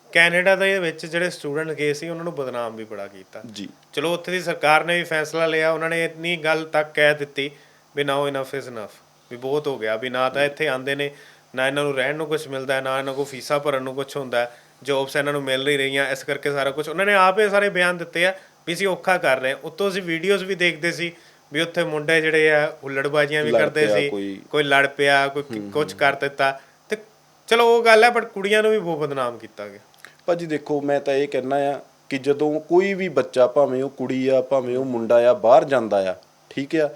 ਕੈਨੇਡਾ ਦੇ ਵਿੱਚ ਜਿਹੜੇ ਸਟੂਡੈਂਟ ਗਏ ਸੀ ਉਹਨਾਂ ਨੂੰ ਬਦਨਾਮ ਵੀ ਬੜਾ ਕੀਤਾ। ਜੀ। ਚਲੋ ਉੱਥੇ ਦੀ ਸਰਕਾਰ ਨੇ ਵੀ ਫੈਸਲਾ ਲਿਆ ਉਹਨਾਂ ਨੇ ਇਤਨੀ ਗੱਲ ਤੱਕ ਕਹਿ ਦਿੱਤੀ ਵੀ ਨਾਓ ਇਨਫ ਇਜ਼ ਇਨਫ ਵੀ ਬਹੁਤ ਹੋ ਗਿਆ ਵੀ ਨਾ ਤਾਂ ਇੱਥੇ ਆਂਦੇ ਨੇ ਨਾ ਇਹਨਾਂ ਨੂੰ ਰਹਿਣ ਨੂੰ ਕੁਝ ਮਿਲਦਾ ਹੈ, ਨਾ ਇਹਨਾਂ ਕੋਲ ਫੀਸਾਂ ਭਰਨ ਨੂੰ ਕੁਝ ਹੁੰਦਾ ਹੈ ਜੌਬਸ ਇਹਨਾਂ ਨੂੰ ਮਿਲ ਨਹੀਂ ਰਹੀਆਂ ਇਸ ਕਰਕੇ ਸਾਰਾ ਕੁਝ ਉਹਨਾਂ ਨੇ ਆਪੇ ਸਾਰੇ ਬਿਆਨ ਦਿੱਤੇ ਆ ਵੀ ਅਸੀਂ ਔਖਾ ਕਰ ਰਹੇ ਉੱਤੋਂ ਅਸੀਂ ਵੀਡੀਓਜ਼ ਵੀ ਦੇਖਦੇ ਸੀ ਵੀ ਉੱਥੇ ਮੁੰਡੇ ਜਿਹੜੇ ਆ ਹੁੱਲੜਬਾਜ਼ੀਆਂ ਵੀ ਕਰਦੇ ਸੀ ਕੋਈ। ਲੜ ਪਿਆ ਕੋਈ ਕੁਝ ਕਰ ਦਿੱਤਾ। ਤੇ ਚਲੋ ਉਹ ਗੱਲ ਹੈ ਬਟ ਕੁੜੀਆਂ ਨੂੰ ਵੀ ਬਹੁਤ ਬਦਨਾਮ ਕੀਤਾ ਗਿਆ। ਭਾਜੀ ਦੇਖੋ ਮੈਂ ਤਾਂ ਇਹ ਕਹਿਣਾ ਆ ਕਿ ਜਦੋਂ ਕੋਈ ਵੀ ਬੱਚਾ ਭਾਵੇਂ ਉਹ ਕੁੜੀ ਆ ਭਾਵੇਂ ਉਹ ਮੁੰਡਾ ਆ ਬਾਹਰ ਜਾਂਦਾ ਆ ਠੀਕ ਆ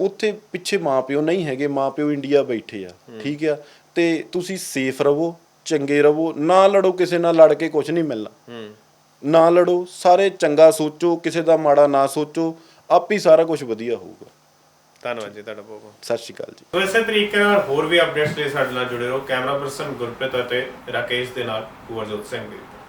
ਉੱਥੇ ਪਿੱਛੇ ਮਾਪਿਓ ਨਹੀਂ ਹੈਗੇ ਮਾਪਿਓ ਇੰਡੀਆ ਬੈਠੇ ਆ ਠੀਕ ਆ ਤੇ ਤੁਸੀਂ ਸੇਫ ਰਹੋ ਚੰਗੇ ਰਹੋ ਨਾ ਲੜੋ ਕਿਸੇ ਨਾਲ ਲੜ ਕੇ ਕੁਝ ਨਹੀਂ ਮਿਲਣਾ। ਨਾ ਲੜੋ ਸਾਰੇ ਚੰਗਾ ਸੋਚੋ ਕਿਸੇ ਦਾ ਮਾੜਾ ਨਾ ਸੋਚੋ ਆਪ ਹੀ ਸਾਰਾ ਕੁਝ ਵਧੀਆ ਹੋਊਗਾ। ਧੰਨਵਾਦ ਜੀ ਤੁਹਾਡਾ ਬਹੁਤ ਬਹੁਤ। ਸਤਿ ਸ਼੍ਰੀ ਅਕਾਲ ਜੀ। ਤੋ ਇਸੇ ਤਰੀਕੇ ਨਾਲ ਹੋਰ ਵੀ ਅਪਡੇਟਸ ਲਈ ਸਾਡੇ ਨਾਲ ਜੁੜੇ ਰਹੋ। ਕੈਮਰਾ ਪਰਸਨ ਗੁਰਪ੍ਰੀਤ ਅਤੇ ਰਾਕੇਸ਼ ਦੇ ਨਾਲ ਕੁਵਰਜੋਤ ਸਿੰਘ ਦੀ